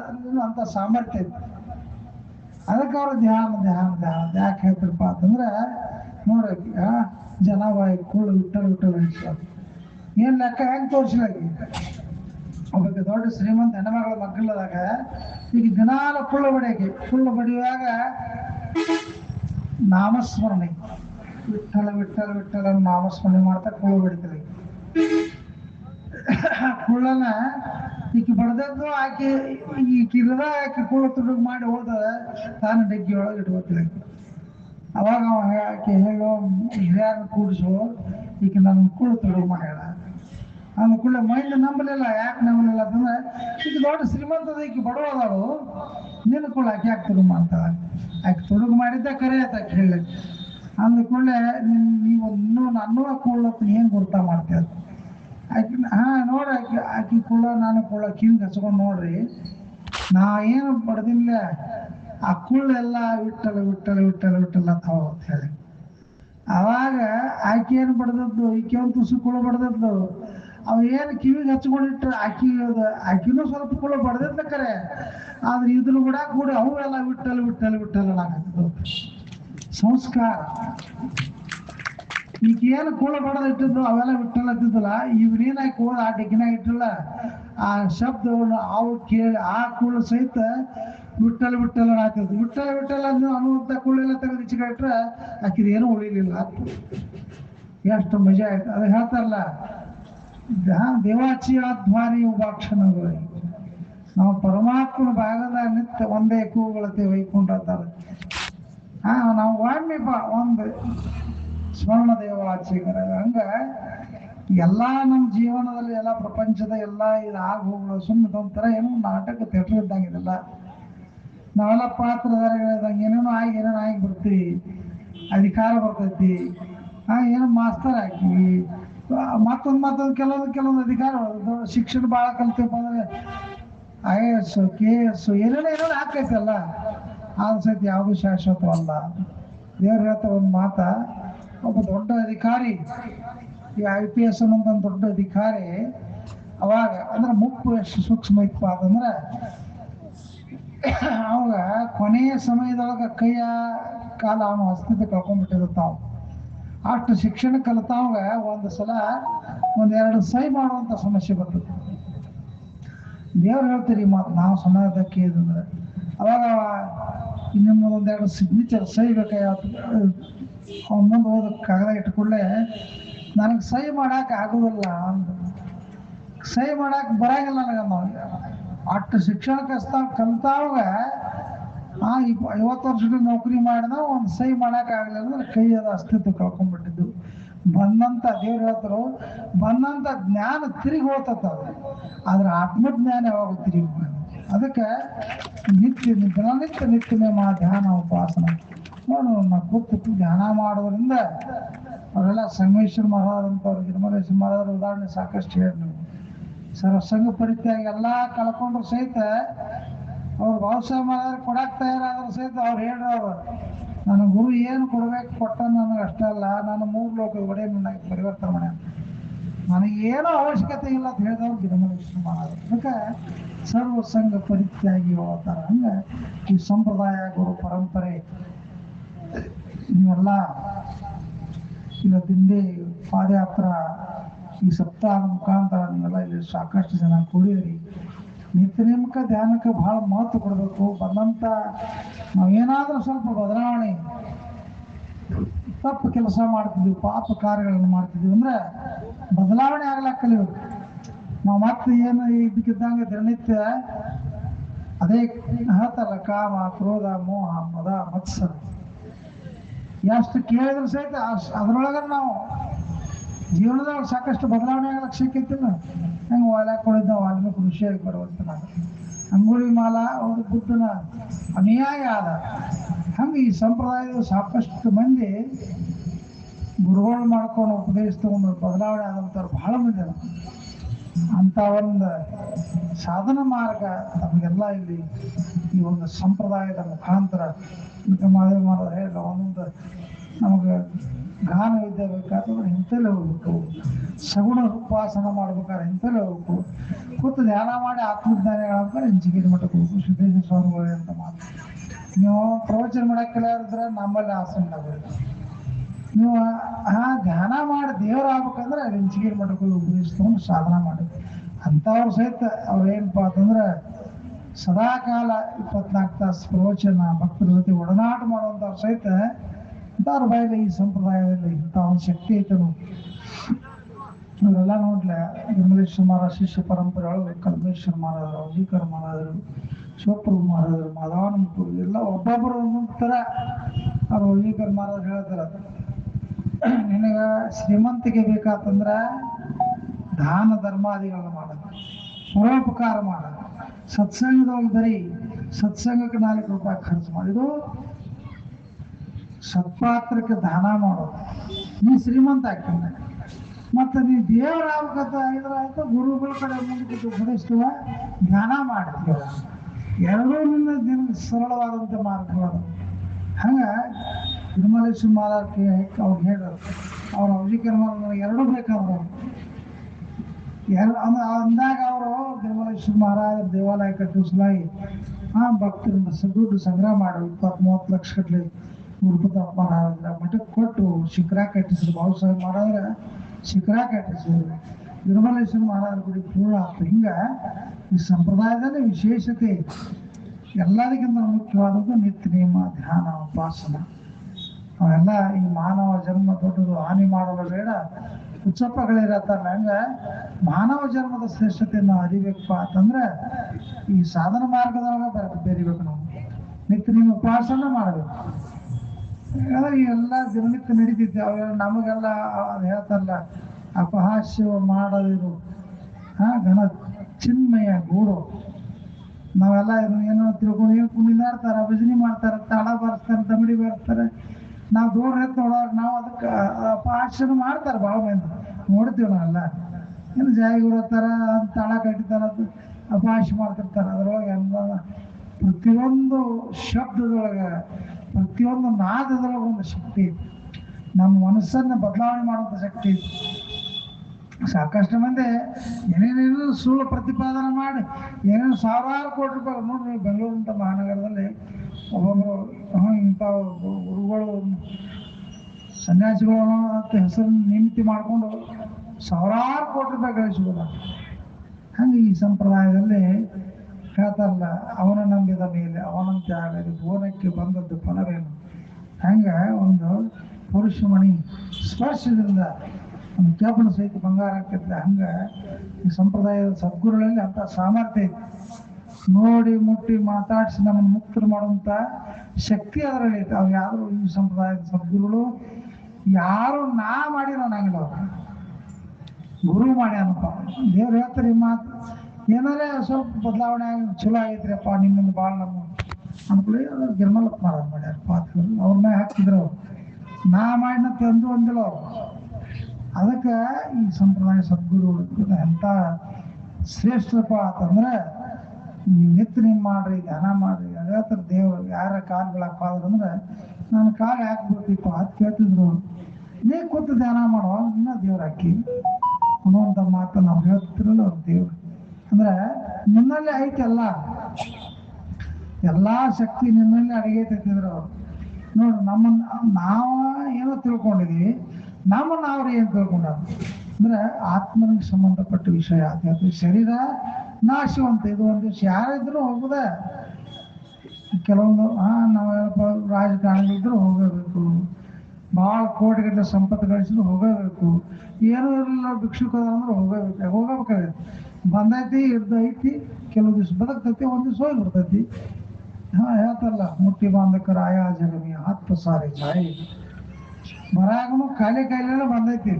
ಅಂತ ಸಾಮರ್ಥ್ಯ ಐತಿ ಅದಕ್ಕೆ ಅವ್ರು ಧ್ಯಾನ ಧ್ಯಾನ ಧ್ಯಾನ ಯಾಕೆ ಹೇಳ್ತಾರಪ್ಪ ಅಂತಂದ್ರೆ ನೋಡಕ್ಕೆ ಜನ ಬಾಯಿ ಕೂಳು ವಿಟ್ಟಲ್ ವಿಟ್ಟಲ್ ಏನ್ ಲೆಕ್ಕ, ಹೆಂಗ್ ತೋರಿಸ್ಲಾಗಿ ಒಬ್ಬಕ್ಕೆ ದೊಡ್ಡ ಶ್ರೀಮಂತ ಹೆಣ್ಮಗಳ ಮಕ್ಕಳದಾಗ ಈಗ ದಿನಾಲ ಕುಳ್ಳು ಬಡಿಯಕ್ಕೆ ಕುಳ್ಳು ಬಡಿಯುವಾಗ ನಾಮಸ್ಮರಣೆ. ವಿಠಲ ವಿಠಲ ವಿಠಲ ನಾಮಸ್ಮರಣೆ ಮಾಡ್ತಾ ಕುಳ್ಳು ಬಡಿತಾರೆ ಕುಳ್ಳನ ಈಕಿ ಬಡ್ದದ್ದು ಆಕೆ ಈ ಕಿರದ ಆಕೆ ಕುಳ್ಳು ತುಡುಗ್ ಮಾಡಿ ಹೋದ ತಾನು ಡಗ್ಗಿ ಒಳಗೆ ಇಟ್ಕೋತಿಲ್ಲ. ಅವಾಗ ಆಕೆ ಹೇಳೋ ಹಿರಿಯರನ್ನು ಕೂಡಿಸು, ಈಕೆ ನನ್ನ ಕುಳ್ಳು ತುಡುಗ್ ಮಾಡ್ಯಾಳ. ಅಂದ ಕುಳ್ಳ ಮೈಂಡ್ ನಂಬಲಿಲ್ಲ, ಯಾಕೆ ನಂಬಲಿಲ್ಲ ಅಂತಂದ್ರೆ, ಇದು ದೊಡ್ಡ ಶ್ರೀಮಂತದ ಈಕೆ ಬಡವದಾಳು ನಿನ್ನ ಕೂಡ ಆಕೆ ಯಾಕೆ ತುಡುಗು ಮಾಡ್ತಾಳ? ಆಕೆ ತುಡುಗು ಮಾಡಿದ್ದೆ ಕರೆ ಆತ ಆಕೆ ಹೇಳಿ. ಅಂದ ಕೂಡಲೇ ನೀವು ಇನ್ನೂ ನನ್ನ ಕುಳ್ಳ ಏನ್ ಗುರ್ತ ಮಾಡ್ತೀಯ? ಆಕಿ ಹಾ ನೋಡ್ರಿ ಆಕಿ ಆಕಿ ಕುಳ್ಳ ನಾನು ಕುಳ್ಳ ಕಿಂಗ್ ಹಚ್ಕೊಂಡು ನೋಡ್ರಿ. ನಾ ಏನು ಬಡ್ದಿಲ್ಲ ಆ ಕುಳ್ಳೆಲ್ಲ ವಿಟ್ಟಲ್ಲ ವಿಟ್ಟಲ್ಲ ವಿಟ್ಟಲ್ಲ ವಿಟ್ಟಲ ಅಂತ ಹೇಳಿ. ಅವಾಗ ಆಕೆ ಏನು ಬಡ್ದದ್ದು? ಈಕೆ ಒಂದು ತುಸು ಕುಳ್ಳು ಬಡ್ದದ್ದು. ಅವ ಏನು ಕಿವಿಗೆ ಹಚ್ಕೊಂಡಿಟ್ಟು ಅದು ಆಕಿನೂ ಸ್ವಲ್ಪ ಕೂಡ ಬಡ್ದಿದ್ದ ಕರೆ. ಆದ್ರೆ ಇದ್ರ ಕೂಡ ಕೂಡ ಅವು ಎಲ್ಲ ಬಿಟ್ಟಲ್ಲ ಬಿಟ್ಟಲ್ಲ ಬಿಟ್ಟಲ್ಲ ಸಂಸ್ಕಾರ. ಈಗ ಏನು ಕೂಳ ಬಡದ ಇಟ್ಟಿದ್ರು ಅವೆಲ್ಲ ಬಿಟ್ಟಲ್ಲ ಇದ್ದಿದ್ದಲ್ಲ ಇವ್ರೇನಾಗಿ ಕೂಳ ಆ ಡಿಗ್ಗಿನಾಗ ಇಟ್ಟಿಲ್ಲ. ಆ ಶಬ್ದವನ್ನು ಅವು ಕೇಳಿ ಆ ಕುಳ್ಳು ಸಹಿತ ಬಿಟ್ಟಲ್ಲ ಬಿಟ್ಟಲ್ಲ ಆಗ್ತಿದ್ದು ಬಿಟ್ಟಲ್ಲ ಬಿಟ್ಟಲ್ಲ ಅಂದ್ರೆ ಅನ್ನುವಂಥ ಕೂಳೆಲ್ಲ ತೆಗೆದು ಇಚ್ಚಿಕೊಟ್ರೆ ಇಟ್ರೆ ಆಕಿದ ಏನೂ ಉಳಿಲಿಲ್ಲ. ಎಷ್ಟು ಮಜಾ ಆಯ್ತು. ಅದ ಹೇಳ್ತಾರಲ್ಲ ದೇವಾಚಿ ಆಧ್ವಾನಿ ಉಪಾಕ್ಷಣಗಳು ನಾವು ಪರಮಾತ್ಮನ ಭಾಗದಾಗ ನಿಂತ ಒಂದೇ ಕೂಗಳತೆ ಅಂತಾರೆ ಹಾ, ನಾವು ಒಮ್ಮೆಪ್ಪ ಒಂದು ಸ್ವರ್ಣ ದೇವಾಚಿಗರ. ಹಂಗ ಎಲ್ಲ ನಮ್ಮ ಜೀವನದಲ್ಲಿ, ಎಲ್ಲ ಪ್ರಪಂಚದ ಎಲ್ಲ ಇದು ಆಗ ಹೋಗಲು ಸುಮ್ಮನೆ ಒಂಥರ ಏನೋ ನಾಟಕ, ಥಿಯೇಟರ್ ಇದ್ದಂಗೆ ಇದೆಲ್ಲ. ನಾವೆಲ್ಲ ಪಾತ್ರಧಾರಿಗಳಿದ್ದಂಗೆ ಏನೇನೋ ಆಗಿ ಏನೇನೋ ಆಗಿ ಬರ್ತೀವಿ. ಅಧಿಕಾರ ಬರ್ತೈತಿ. ಹಾ, ಏನೋ ಮಾಸ್ತರ್ ಹಾಕಿ. ಮತ್ತೊಂದು ಮತ್ತೊಂದು ಕೆಲವೊಂದು ಕೆಲವೊಂದು ಅಧಿಕಾರ ಶಿಕ್ಷಣ ಭಾಳ ಕಲ್ತೀವಪ್ಪ ಅಂದ್ರೆ I A S K S ಏನೇನೋ ಏನೇನೋ ಹಾಕೈತಲ್ಲ ಆದ ಸಹಿತ ಯಾವುದು ಶಾಶ್ವತವಲ್ಲ. ದೇವ್ರು ಹೇಳ್ತಾರೆ ಒಂದು ಮಾತ, ಒಬ್ಬ ದೊಡ್ಡ ಅಧಿಕಾರಿ, ಈ ಐ ಪಿ ಎಸ್ ಅನ್ನೋ ಒಂದು ದೊಡ್ಡ ಅಧಿಕಾರಿ, ಅವಾಗ ಅಂದ್ರೆ ಮುಪ್ಪು ಎಷ್ಟು ಸೂಕ್ಷ್ಮ ಇತ್ತು ಅದಂದ್ರೆ ಅವಾಗ ಕೊನೆಯ ಸಮಯದೊಳಗೆ ಕೈಯ ಕಾಲ ಅವನು ಅಸ್ತಿತ್ವ ಕಳ್ಕೊಂಡ್ಬಿಟ್ಟಿರ್ತಾವ ಅಷ್ಟು ಶಿಕ್ಷಣ ಕಲಿತಾವಾಗ ಒಂದು ಸಲ ಒಂದೆರಡು ಸೈ ಮಾಡುವಂಥ ಸಮಸ್ಯೆ ಬರ್ತದೆ ದೇವ್ರು ಹೇಳ್ತೀರಿ ಮಾತು, ನಾವು ಸಮಾಜಕ್ಕೆ ಇದಂದ್ರೆ ಅವಾಗ ನಿಮ್ಮ ಒಂದೆರಡು ಸಿಗ್ನೇಚರ್ ಸೈ ಬೇಕಾಗ್ತದೆ ಅವ್ನ ಮುಂದೆ ಹೋದ ಕಾಗದ ಇಟ್ಕೊಳ್ಳೆ ನನಗೆ ಸಹಿ ಮಾಡಕ್ಕೆ ಆಗೋದಿಲ್ಲ ಅಂದ. ಸಹಿ ಮಾಡಕ್ಕೆ ಬರಂಗಿಲ್ಲ ನನಗೆ ಅಷ್ಟು ಶಿಕ್ಷಣ ಕಸ್ತ ಕಲ್ತಾವಾಗ ಆ ಇಪ್ಪ ಐವತ್ತು ವರ್ಷದ ನೌಕರಿ ಮಾಡಿದ, ಒಂದು ಮಾಡಾಕ ಆಗಲಿಲ್ಲ ಅಂದ್ರೆ ಕೈ ಅದು ಅಸ್ತಿತ್ವ ಕಳ್ಕೊಂಡ್ಬಿಟ್ಟಿದ್ದು. ಬಂದಂತ ದೇವ್ರು ಹೇಳ್ತಾರೋ, ಬಂದಂತ ಜ್ಞಾನ ತಿರುಗಿ ಹೋಗ್ತದ ಆದ್ರೆ ಆತ್ಮಜ್ಞಾನ ಯಾವಾಗ ತಿರುಗಿ? ಅದಕ್ಕೆ ನಿತ್ಯ ದಿನನಿತ್ಯ ನಿತ್ಯ ಮಾ ಧ್ಯಾನ ಉಪಾಸನ. ನೋಡು ನಮ್ಮ ಕೂತು ಧ್ಯಾನ ಮಾಡೋದ್ರಿಂದ ಅವರೆಲ್ಲ ಸಂಗಮೇಶ್ವರ ಮಹಾರಾಜಂತವ್ರು ಗಿರಿಮಲೇಶ್ವರ ಮಹಾರಾಜರ ಉದಾಹರಣೆ ಸಾಕಷ್ಟು ಹೇಳಿ ನೀವು ಸರ್ವಸಂಗ ಪರಿತ್ಯಾಗ ಎಲ್ಲ ಕಳ್ಕೊಂಡ್ರು ಸಹಿತ ಅವ್ರು ಬಹುಶಃ ಮಾಡಿದ್ರೆ ಕೊಡಕ್ಕೆ ತಯಾರಾದ್ರು ಸಹಿತ ಅವ್ರು ಹೇಳ್ರವ್ರು, ನನ್ನ ಗುರು ಏನು ಕೊಡ್ಬೇಕು ಕೊಟ್ಟ ನನಗೆ ಅಷ್ಟೇ ಅಲ್ಲ ನಾನು ಮೂರು ಲೋಕ ಒಡೆ ನನಗೆ ಪರಿವರ್ತನೆ ಮಾಡ ನನಗೆ ಏನೋ ಅವಶ್ಯಕತೆ ಇಲ್ಲ ಅಂತ ಹೇಳಿದವ್ರು ಗಿರಿಮಲೇಶ್ವರ ಮಾಡೋದು ಅದಕ್ಕೆ ಸರ್ವ ಸಂಘ ಪರಿತ್ಯಾಗಿ ಹೋಗ್ತಾರ. ಹಂಗೆ ಈ ಸಂಪ್ರದಾಯ, ಗುರು ಪರಂಪರೆ, ಇವೆಲ್ಲ ಇವತ್ತಿಂದೇ ಪಾದಯಾತ್ರ ಈ ಸಪ್ತಾಹದ ಮುಖಾಂತರ ನೀವೆಲ್ಲ ಇಲ್ಲಿ ಸಾಕಷ್ಟು ಜನ ಕೂಡಿದ್ರಿ ನಿತ್ಯ ನೇಮಕ ಧ್ಯಾನಕ್ಕೆ ಬಹಳ ಮಹತ್ವ ಕೊಡಬೇಕು. ಬಂದಂತ ನಾವೇನಾದ್ರೂ ಸ್ವಲ್ಪ ಬದಲಾವಣೆ, ತಪ್ಪು ಕೆಲಸ ಮಾಡ್ತಿದ್ವಿ, ಪಾಪ ಕಾರ್ಯಗಳನ್ನು ಮಾಡ್ತಿದ್ವಿ ಅಂದ್ರೆ ಬದಲಾವಣೆ ಆಗ್ಲಾಕ ಕಲಿಬೇಕು. ನಾವು ಮತ್ತೆ ಏನು ಇದ್ದಕ್ಕಿದ್ದಂಗೆ ದಿನನಿತ್ಯ ಅದೇ ಹೇಳ್ತಾರಲ್ಲ, ಕಾಮ, ಕ್ರೋಧ, ಮೋಹ, ಮದ, ಮತ್ಸರ. ಎಷ್ಟು ಕೇಳಿದ್ರು ಸಹಿತ ಅದ್ರೊಳಗ ನಾವು ಜೀವನದೊಳಗೆ ಸಾಕಷ್ಟು ಬದಲಾವಣೆ ಆಗಲಿಕ್ಕೆ ಸಿಕ್ಕೈತಿಲ್ಲ ಹೆಂಗೆ ಒಳಗೆ ಕೊಡಿದ್ದ ವಾಲ್ಮೀಕಿ ಋಷಿಯಾಗಿ ಬರುವಂತ ನಾನು ಅಂಗುಳಿ ಮಾಲ ಅವ್ರ ಬುದ್ಧನ ಅನುಯಾಯ ಆದ. ಹಂಗೆ ಈ ಸಂಪ್ರದಾಯದ ಸಾಕಷ್ಟು ಮಂದಿ ಗುರುಗಳು ಮಾಡ್ಕೊಂಡು ಉಪದೇಶ ತಗೊಂಡು ಬದಲಾವಣೆ ಆದಂಥವ್ರು ಬಹಳ ಮಂದಿ ಅದ ಅಂತ ಒಂದು ಸಾಧನ ಮಾರ್ಗ ನಮಗೆಲ್ಲ ಇಲ್ಲಿ ಈ ಒಂದು ಸಂಪ್ರದಾಯದ ಮುಖಾಂತರ ಅದಕ್ಕೆ ಮಾದೇವ ಒಂದೊಂದು ನಮಗೆ ಗಾನ ವಿದ್ಯೆ ಬೇಕಾದ್ರೆ ಇಂಥಲ್ಲೇ ಹೋಗ್ಬೇಕು? ಸಗುಣ ಉಪಾಸನ ಮಾಡ್ಬೇಕಾದ್ರೆ ಇಂಥಲ್ಲೇ ಹೋಗ್ಬೇಕು? ಕೂತು ಧ್ಯಾನ ಮಾಡಿ ಆತ್ಮಜ್ಞಾನಿಗಳಾಗ್ತಾರೆ ಇಂಚಿಗಿರಿ ಮಠಕ್ಕೆ ಹೋಗ್ಬೇಕು, ಸಿದ್ದೇಶ್ವರ ಸ್ವಾಮಿಗಳು ಅಂತ ಮಾತು. ನೀವು ಪ್ರವಚನ ಮಾಡಕ್ಕೆಲ್ಲ ಇದ್ರೆ ನಮ್ಮಲ್ಲಿ ಆಸನ ನೀವು ಆ ಧ್ಯಾನ ಮಾಡಿ ದೇವರಾಗ್ಬೇಕಂದ್ರೆ ಇಂಚಿಗಿರಿ ಮಠಕ್ಕೆ ಹೋಗಿ ಉಪದೇಶ ತಗೊಂಡು ಸಾಧನ ಮಾಡಿ. ಅಂಥವ್ರು ಸಹಿತ ಅವ್ರು ಏನಪ್ಪಾ ಅಂತಂದ್ರೆ ಸದಾಕಾಲ ಇಪ್ಪತ್ನಾಲ್ಕು ತಾಸು ಪ್ರವಚನ ಭಕ್ತರ ಜೊತೆ ಒಡನಾಟ ಮಾಡುವಂಥವ್ರು ಸಹಿತ ಬಾಯಲ್ಲಿ ಈ ಸಂಪ್ರದಾಯದಲ್ಲಿ ಇಂಥ ಒಂದು ಶಕ್ತಿ ಐತೆ ನೋಡಿ ಇವರೆಲ್ಲ ನೋಡ್ಲೆ, ವಿಮಲೇಶ್ವರ ಮಹಾರಾಜ ಶಿಷ್ಯ ಪರಂಪರೆ ಒಳಗೆ ಕಲ್ಮೇಶ್ವರ ಮಹಾರಾಜರು ಅಜೀಕರ ಮಹಾರಾಜರು, ಶಿವಪ್ರಭು ಮಹಾರಾಜರು ಮಾಧವಾನಂದಪುರ ಎಲ್ಲ ಒಬ್ಬೊಬ್ಬರು ಒಂದೊಂದು ಥರ ಅವ್ರು ಅಜೀಕರ ಹೇಳ್ತಾರ. ನಿನಗ ಶ್ರೀಮಂತಿಗೆ ಬೇಕಾತಂದ್ರ ದಾನ ಧರ್ಮಾದಿಗಳನ್ನ ಮಾಡೋದು ಪರೋಪಕಾರ ಮಾಡೋದು ಸತ್ಸಂಗದೊಳಗೆ ಬರೀ ಸತ್ಸಂಗಕ್ಕೆ ನಾಲ್ಕು ರೂಪಾಯಿ ಖರ್ಚು ಮಾಡಿದು ಸತ್ಪಾತ್ರಕ್ಕೆ ದಾನ ಮಾಡೋದು. ನೀ ಶ್ರೀಮಂತ ಆಗ್ತಾನೆ. ಮತ್ತು ನೀ ದೇವರ ಆಗ್ಬೇಕಂತ ಇದ್ರಾಯ್ತು ಗುರುಗಳ ಕಡೆ ಮುಂದೆ ಉಪದೇಶಿಸುವ ಜ್ಞಾನ ಮಾಡ್ತೀವ ಎರಡೂ ನಿನ್ನ ದಿನ ಸರಳವಾದಂಥ ಮಾರ್ಗಗಳು. ಹಂಗೆ ನಿರ್ಮಲೇಶ್ವರ ಮಾಲಕ್ಕೆ ಅವ್ರಿಗೆ ಹೇಳೋರು ಅವ್ರ ಅವಧಿಕರ ನನಗೆ ಎರಡೂ ಬೇಕಾದ್ರು ಅಂದ ಅಂದಾಗ ಅವರು ನಿರ್ಮಲೇಶ್ವರ ಮಹಾರಾಜ ದೇವಾಲಯ ಕಟ್ಟಿಸಲಾಗಿ, ಆ ಭಕ್ತರಿಂದ ಸ- ದುಡ್ಡು ಸಂಗ್ರಹ ಮಾಡೋದು ಇಪ್ಪತ್ತು ಮೂವತ್ತು ಲಕ್ಷ ಕಟ್ಲಿ ಮಹಾರಾಜರ ಮಠಕ್ಕೆ ಕೊಟ್ಟು ಶಿಖರ ಕಟ್ಟಿಸಿದ್ರು. ಬಾಬು ಸಾಹೇಬ್ ಮಹಾರಾಜರ ಶಿಖರ ಕಟ್ಟಿಸಿದ್ರು. ನಿರ್ಮಲೇಶ್ವರ ಮಹಾರಾಜರ ಗುಡಿ ಪೂರ್ಣ ಆಯ್ತು. ಹಿಂಗ ಈ ಸಂಪ್ರದಾಯದಲ್ಲಿ ವಿಶೇಷತೆ. ಎಲ್ಲದಕ್ಕಿಂತ ಮುಖ್ಯವಾದದ್ದು ನಿತ್ಯ ನಿಯಮ ಧ್ಯಾನ, ಉಪಾಸನ. ಅವೆಲ್ಲ ಈ ಮಾನವ ಜನ್ಮ ದೊಡ್ಡದು ಹಾನಿ ಮಾಡಲು ಬೇಡ. ಹುಚ್ಚಪ್ಪಗಳಿರತ್ತಲ್ಲ ಹಂಗ ಮಾನವ ಜನ್ಮದ ಶ್ರೇಷ್ಠತೆಯನ್ನು ಅರಿಬೇಕಪ್ಪ ಅಂತಂದ್ರೆ ಈ ಸಾಧನ ಮಾರ್ಗದೊಳಗೆ ಬೇರೆ, ಬೆರಿಬೇಕು ನಾವು. ನಿತ್ಯ ನಿಯಮ ಉಪಾಸನ ಮಾಡಬೇಕು. ಎಲ್ಲ ದಿನನಿತ್ಯ ನಡೀತಿದ್ದೆ ಅವೆಲ್ಲ ನಮಗೆಲ್ಲ ಅದು ಹೇಳ್ತಾರಲ್ಲ ಅಪಹಾಸ್ಯ ಇದು ಹಾ, ಘನ ಚಿನ್ಮಯ ಗೂಡು. ನಾವೆಲ್ಲ ಏನು ತಿಳ್ಕೊಂಡು ಏನು ಕುಣಿದಾಡ್ತಾರ ಭಜನೆ ಮಾಡ್ತಾರೆ, ತಾಳ ಬಾರಿಸ್ತಾರೆ, ದಮಡಿ ಬಾರಿಸ್ತಾರೆ. ನಾವು ದೂರ ಎತ್ತು ನೋಡೋರು ನಾವು ಅದಕ್ಕೆ ಅಪಹಾಸ್ಯನ ಮಾಡ್ತಾರೆ ಭಾಳ ಮಂದಿ. ನೋಡ್ತೀವಿ ನಾವೆಲ್ಲ. ಏನು ಜಾಯಿಗಳು ಥರ ತಾಳ ಕಟ್ಟಿತಾರ ಅಪಹಾಸ್ಯ ಮಾಡ್ತಿರ್ತಾರೆ. ಅದ್ರೊಳಗೆ ಎಲ್ಲ ಪ್ರತಿಯೊಂದು ಶಬ್ದದೊಳಗೆ ಪ್ರತಿಯೊಂದು ನಾದದೊಳಗೆ ಒಂದು ಶಕ್ತಿ. ನಮ್ಮ ಮನಸ್ಸನ್ನು ಬದಲಾವಣೆ ಮಾಡುವಂಥ ಶಕ್ತಿ. ಸಾಕಷ್ಟು ಮಂದಿ ಏನೇನೇನು ಸುಳ್ಳು ಪ್ರತಿಪಾದನೆ ಮಾಡಿ, ಏನೇನು ಸಾವಿರಾರು ಕೋಟಿ ರೂಪಾಯಿ ನೋಡ್ರಿ, ಬೆಂಗಳೂರು ಮಹಾನಗರದಲ್ಲಿ ಒಬ್ಬೊಬ್ಬರು ಇಂಥ ಗುರುಗಳು, ಸನ್ಯಾಸಿಗಳು ಅಂತ ಹೆಸರನ್ನು ನೇಮಿತಿ ಮಾಡಿಕೊಂಡು ಸಾವಿರಾರು ಕೋಟಿ ರೂಪಾಯಿ ಗಳಿಸ್ಬೋದ ಹಂಗೆ ಈ ಸಂಪ್ರದಾಯದಲ್ಲಿ ಹೇಳ್ತಾರಲ್ಲ ಅವನ ನಂಬಿದ ಮೇಲೆ ಅವನಂತೆ ಆಗಲಿ ಭುವನಕ್ಕೆ ಬಂದದ್ದು ಫಲವೇನು? ಹಂಗ ಒಂದು ಪುರುಷ ಮಣಿ ಸ್ಪರ್ಶದಿಂದ ಒಂದು ಕೇಪಣ ಸಹಿತ ಬಂಗಾರ ಆಗ್ತೈತೆ ಹಂಗ ಈ ಸಂಪ್ರದಾಯದ ಸದ್ಗುರುಗಳಲ್ಲಿ ಅಂತ ಸಾಮರ್ಥ್ಯ ಐತಿ ನೋಡಿ, ಮುಟ್ಟಿ ಮಾತಾಡಿಸಿ ನಮ್ಮನ್ನು ಮುಕ್ತರು ಮಾಡುವಂತ ಶಕ್ತಿ ಅದರಲ್ಲಿ ಐತೆ. ಅವ್ರು ಯಾರು ಈ ಸಂಪ್ರದಾಯದ ಸದ್ಗುರುಗಳು? ಯಾರು ನಾ ಮಾಡಿರೋ ಅನ್ನಂಗಿಲ್ಲ ಗುರು ಮಾಡ್ಯಾನಪ್ಪ ದೇವ್ರು ಹೇಳ್ತಾರೆ ಈ ಮಾತು. ಏನಾರೇ ಸ್ವಲ್ಪ ಬದಲಾವಣೆ ಆಗಿ ಚಲೋ ಆಗೈತ್ರಿಪ್ಪ ನಿಮ್ಮಿಂದ ಭಾಳ ನಮ್ಮ ಅದು ಗಿರ್ಮಲಪ್ಪ ಮಾರಾಟ ಮಾಡ್ಯಾರ ಪಾತ್ರ ಅವ್ರನ್ನ ಹಾಕ್ತಿದ್ರು ನಾ ಮಾಡಿನ ತಂದು ಅಂದಿಲ್ಲ ಅದಕ್ಕೆ ಈ ಸಂಪ್ರದಾಯ ಸದ್ಗುರು ಎಂಥ ಶ್ರೇಷ್ಠಪ್ಪ ಅಂತಂದ್ರೆ ನಿತ್ಯ ನಿಮ್ಮ ಮಾಡ್ರಿ, ಧ್ಯಾನ ಮಾಡ್ರಿ ಥರ ದೇವ್ರು ಯಾರ ಕಾಲ್ಗಳಾಗ ಅಂದ್ರೆ ನಾನು ಕಾಲು ಹಾಕ್ಬೇಕಿಪ್ಪ ಅದು ಕೇಳ್ತಿದ್ರು. ನೀ ಕೂತು ಧ್ಯಾನ ಮಾಡುವ ಇನ್ನ ದೇವ್ರ ಹಾಕಿ ಅನ್ನುವಂಥ ಮಾತು ನಾವು ಹೇಳ್ತಿರಲ್ಲ ಅವ್ರ ದೇವ್ರು. ಅಂದ್ರೆ ನಿಮ್ಮಲ್ಲೇ ಐತೆ ಎಲ್ಲ ಎಲ್ಲಾ ಶಕ್ತಿ ನಿಮ್ಮಲ್ಲೇ ಅಡಗೈತಿದ್ರು ಅವ್ರು ನೋಡು, ನಮ್ಮನ್ನ ನಾವ ಏನೋ ತಿಳ್ಕೊಂಡಿದೀವಿ, ನಮ್ಮನ್ನ ಅವ್ರು ಏನ್ ತಿಳ್ಕೊಂಡಾರ? ಅಂದ್ರೆ ಆತ್ಮನಿಗೆ ಸಂಬಂಧಪಟ್ಟ ವಿಷಯ ಅದು ಶರೀರ ನಾಶವಂತ, ಇದು ಒಂದು ದಿವಸ ಯಾರಿದ್ರು ಹೋಗುದ. ಕೆಲವೊಂದು ಹಾ ನಾವೇನಪ್ಪ ರಾಜಕಾರಣಿಗಳಿದ್ರು ಹೋಗಬೇಕು. ಭಾಳ ಕೋಟಿಗಟ್ಟಲೆ ಸಂಪತ್ತು ಗಳಿಸಿದ್ರು ಹೋಗಬೇಕು. ಏನೂ ಇರಲಿಲ್ಲ ಭಿಕ್ಷುಕ ಅಂದ್ರೆ ಹೋಗಬೇಕು ಹೋಗಬೇಕಾದ್ರೆ? ಬಂದೈತಿ ಇರ್ದೈತಿ ಕೆಲವು ದಿವಸ ಬದುಕ್ತೈತಿ, ಒಂದು ದಿವಸ ಹೋಗ್ಬಿಡ್ತೈತಿ ಹಾ, ಹೇಳ್ತಾರಲ್ಲ, ಮುಟ್ಟಿ ಬಾಂಧಕರ ಆಯಾ ಜಗಮಿ ಹತ್ತು ಸಾರಿ ಜಾಯಿ. ಬರಾಗನು ಖಾಲಿ ಕೈಲೇನೆ ಬಂದೈತಿ.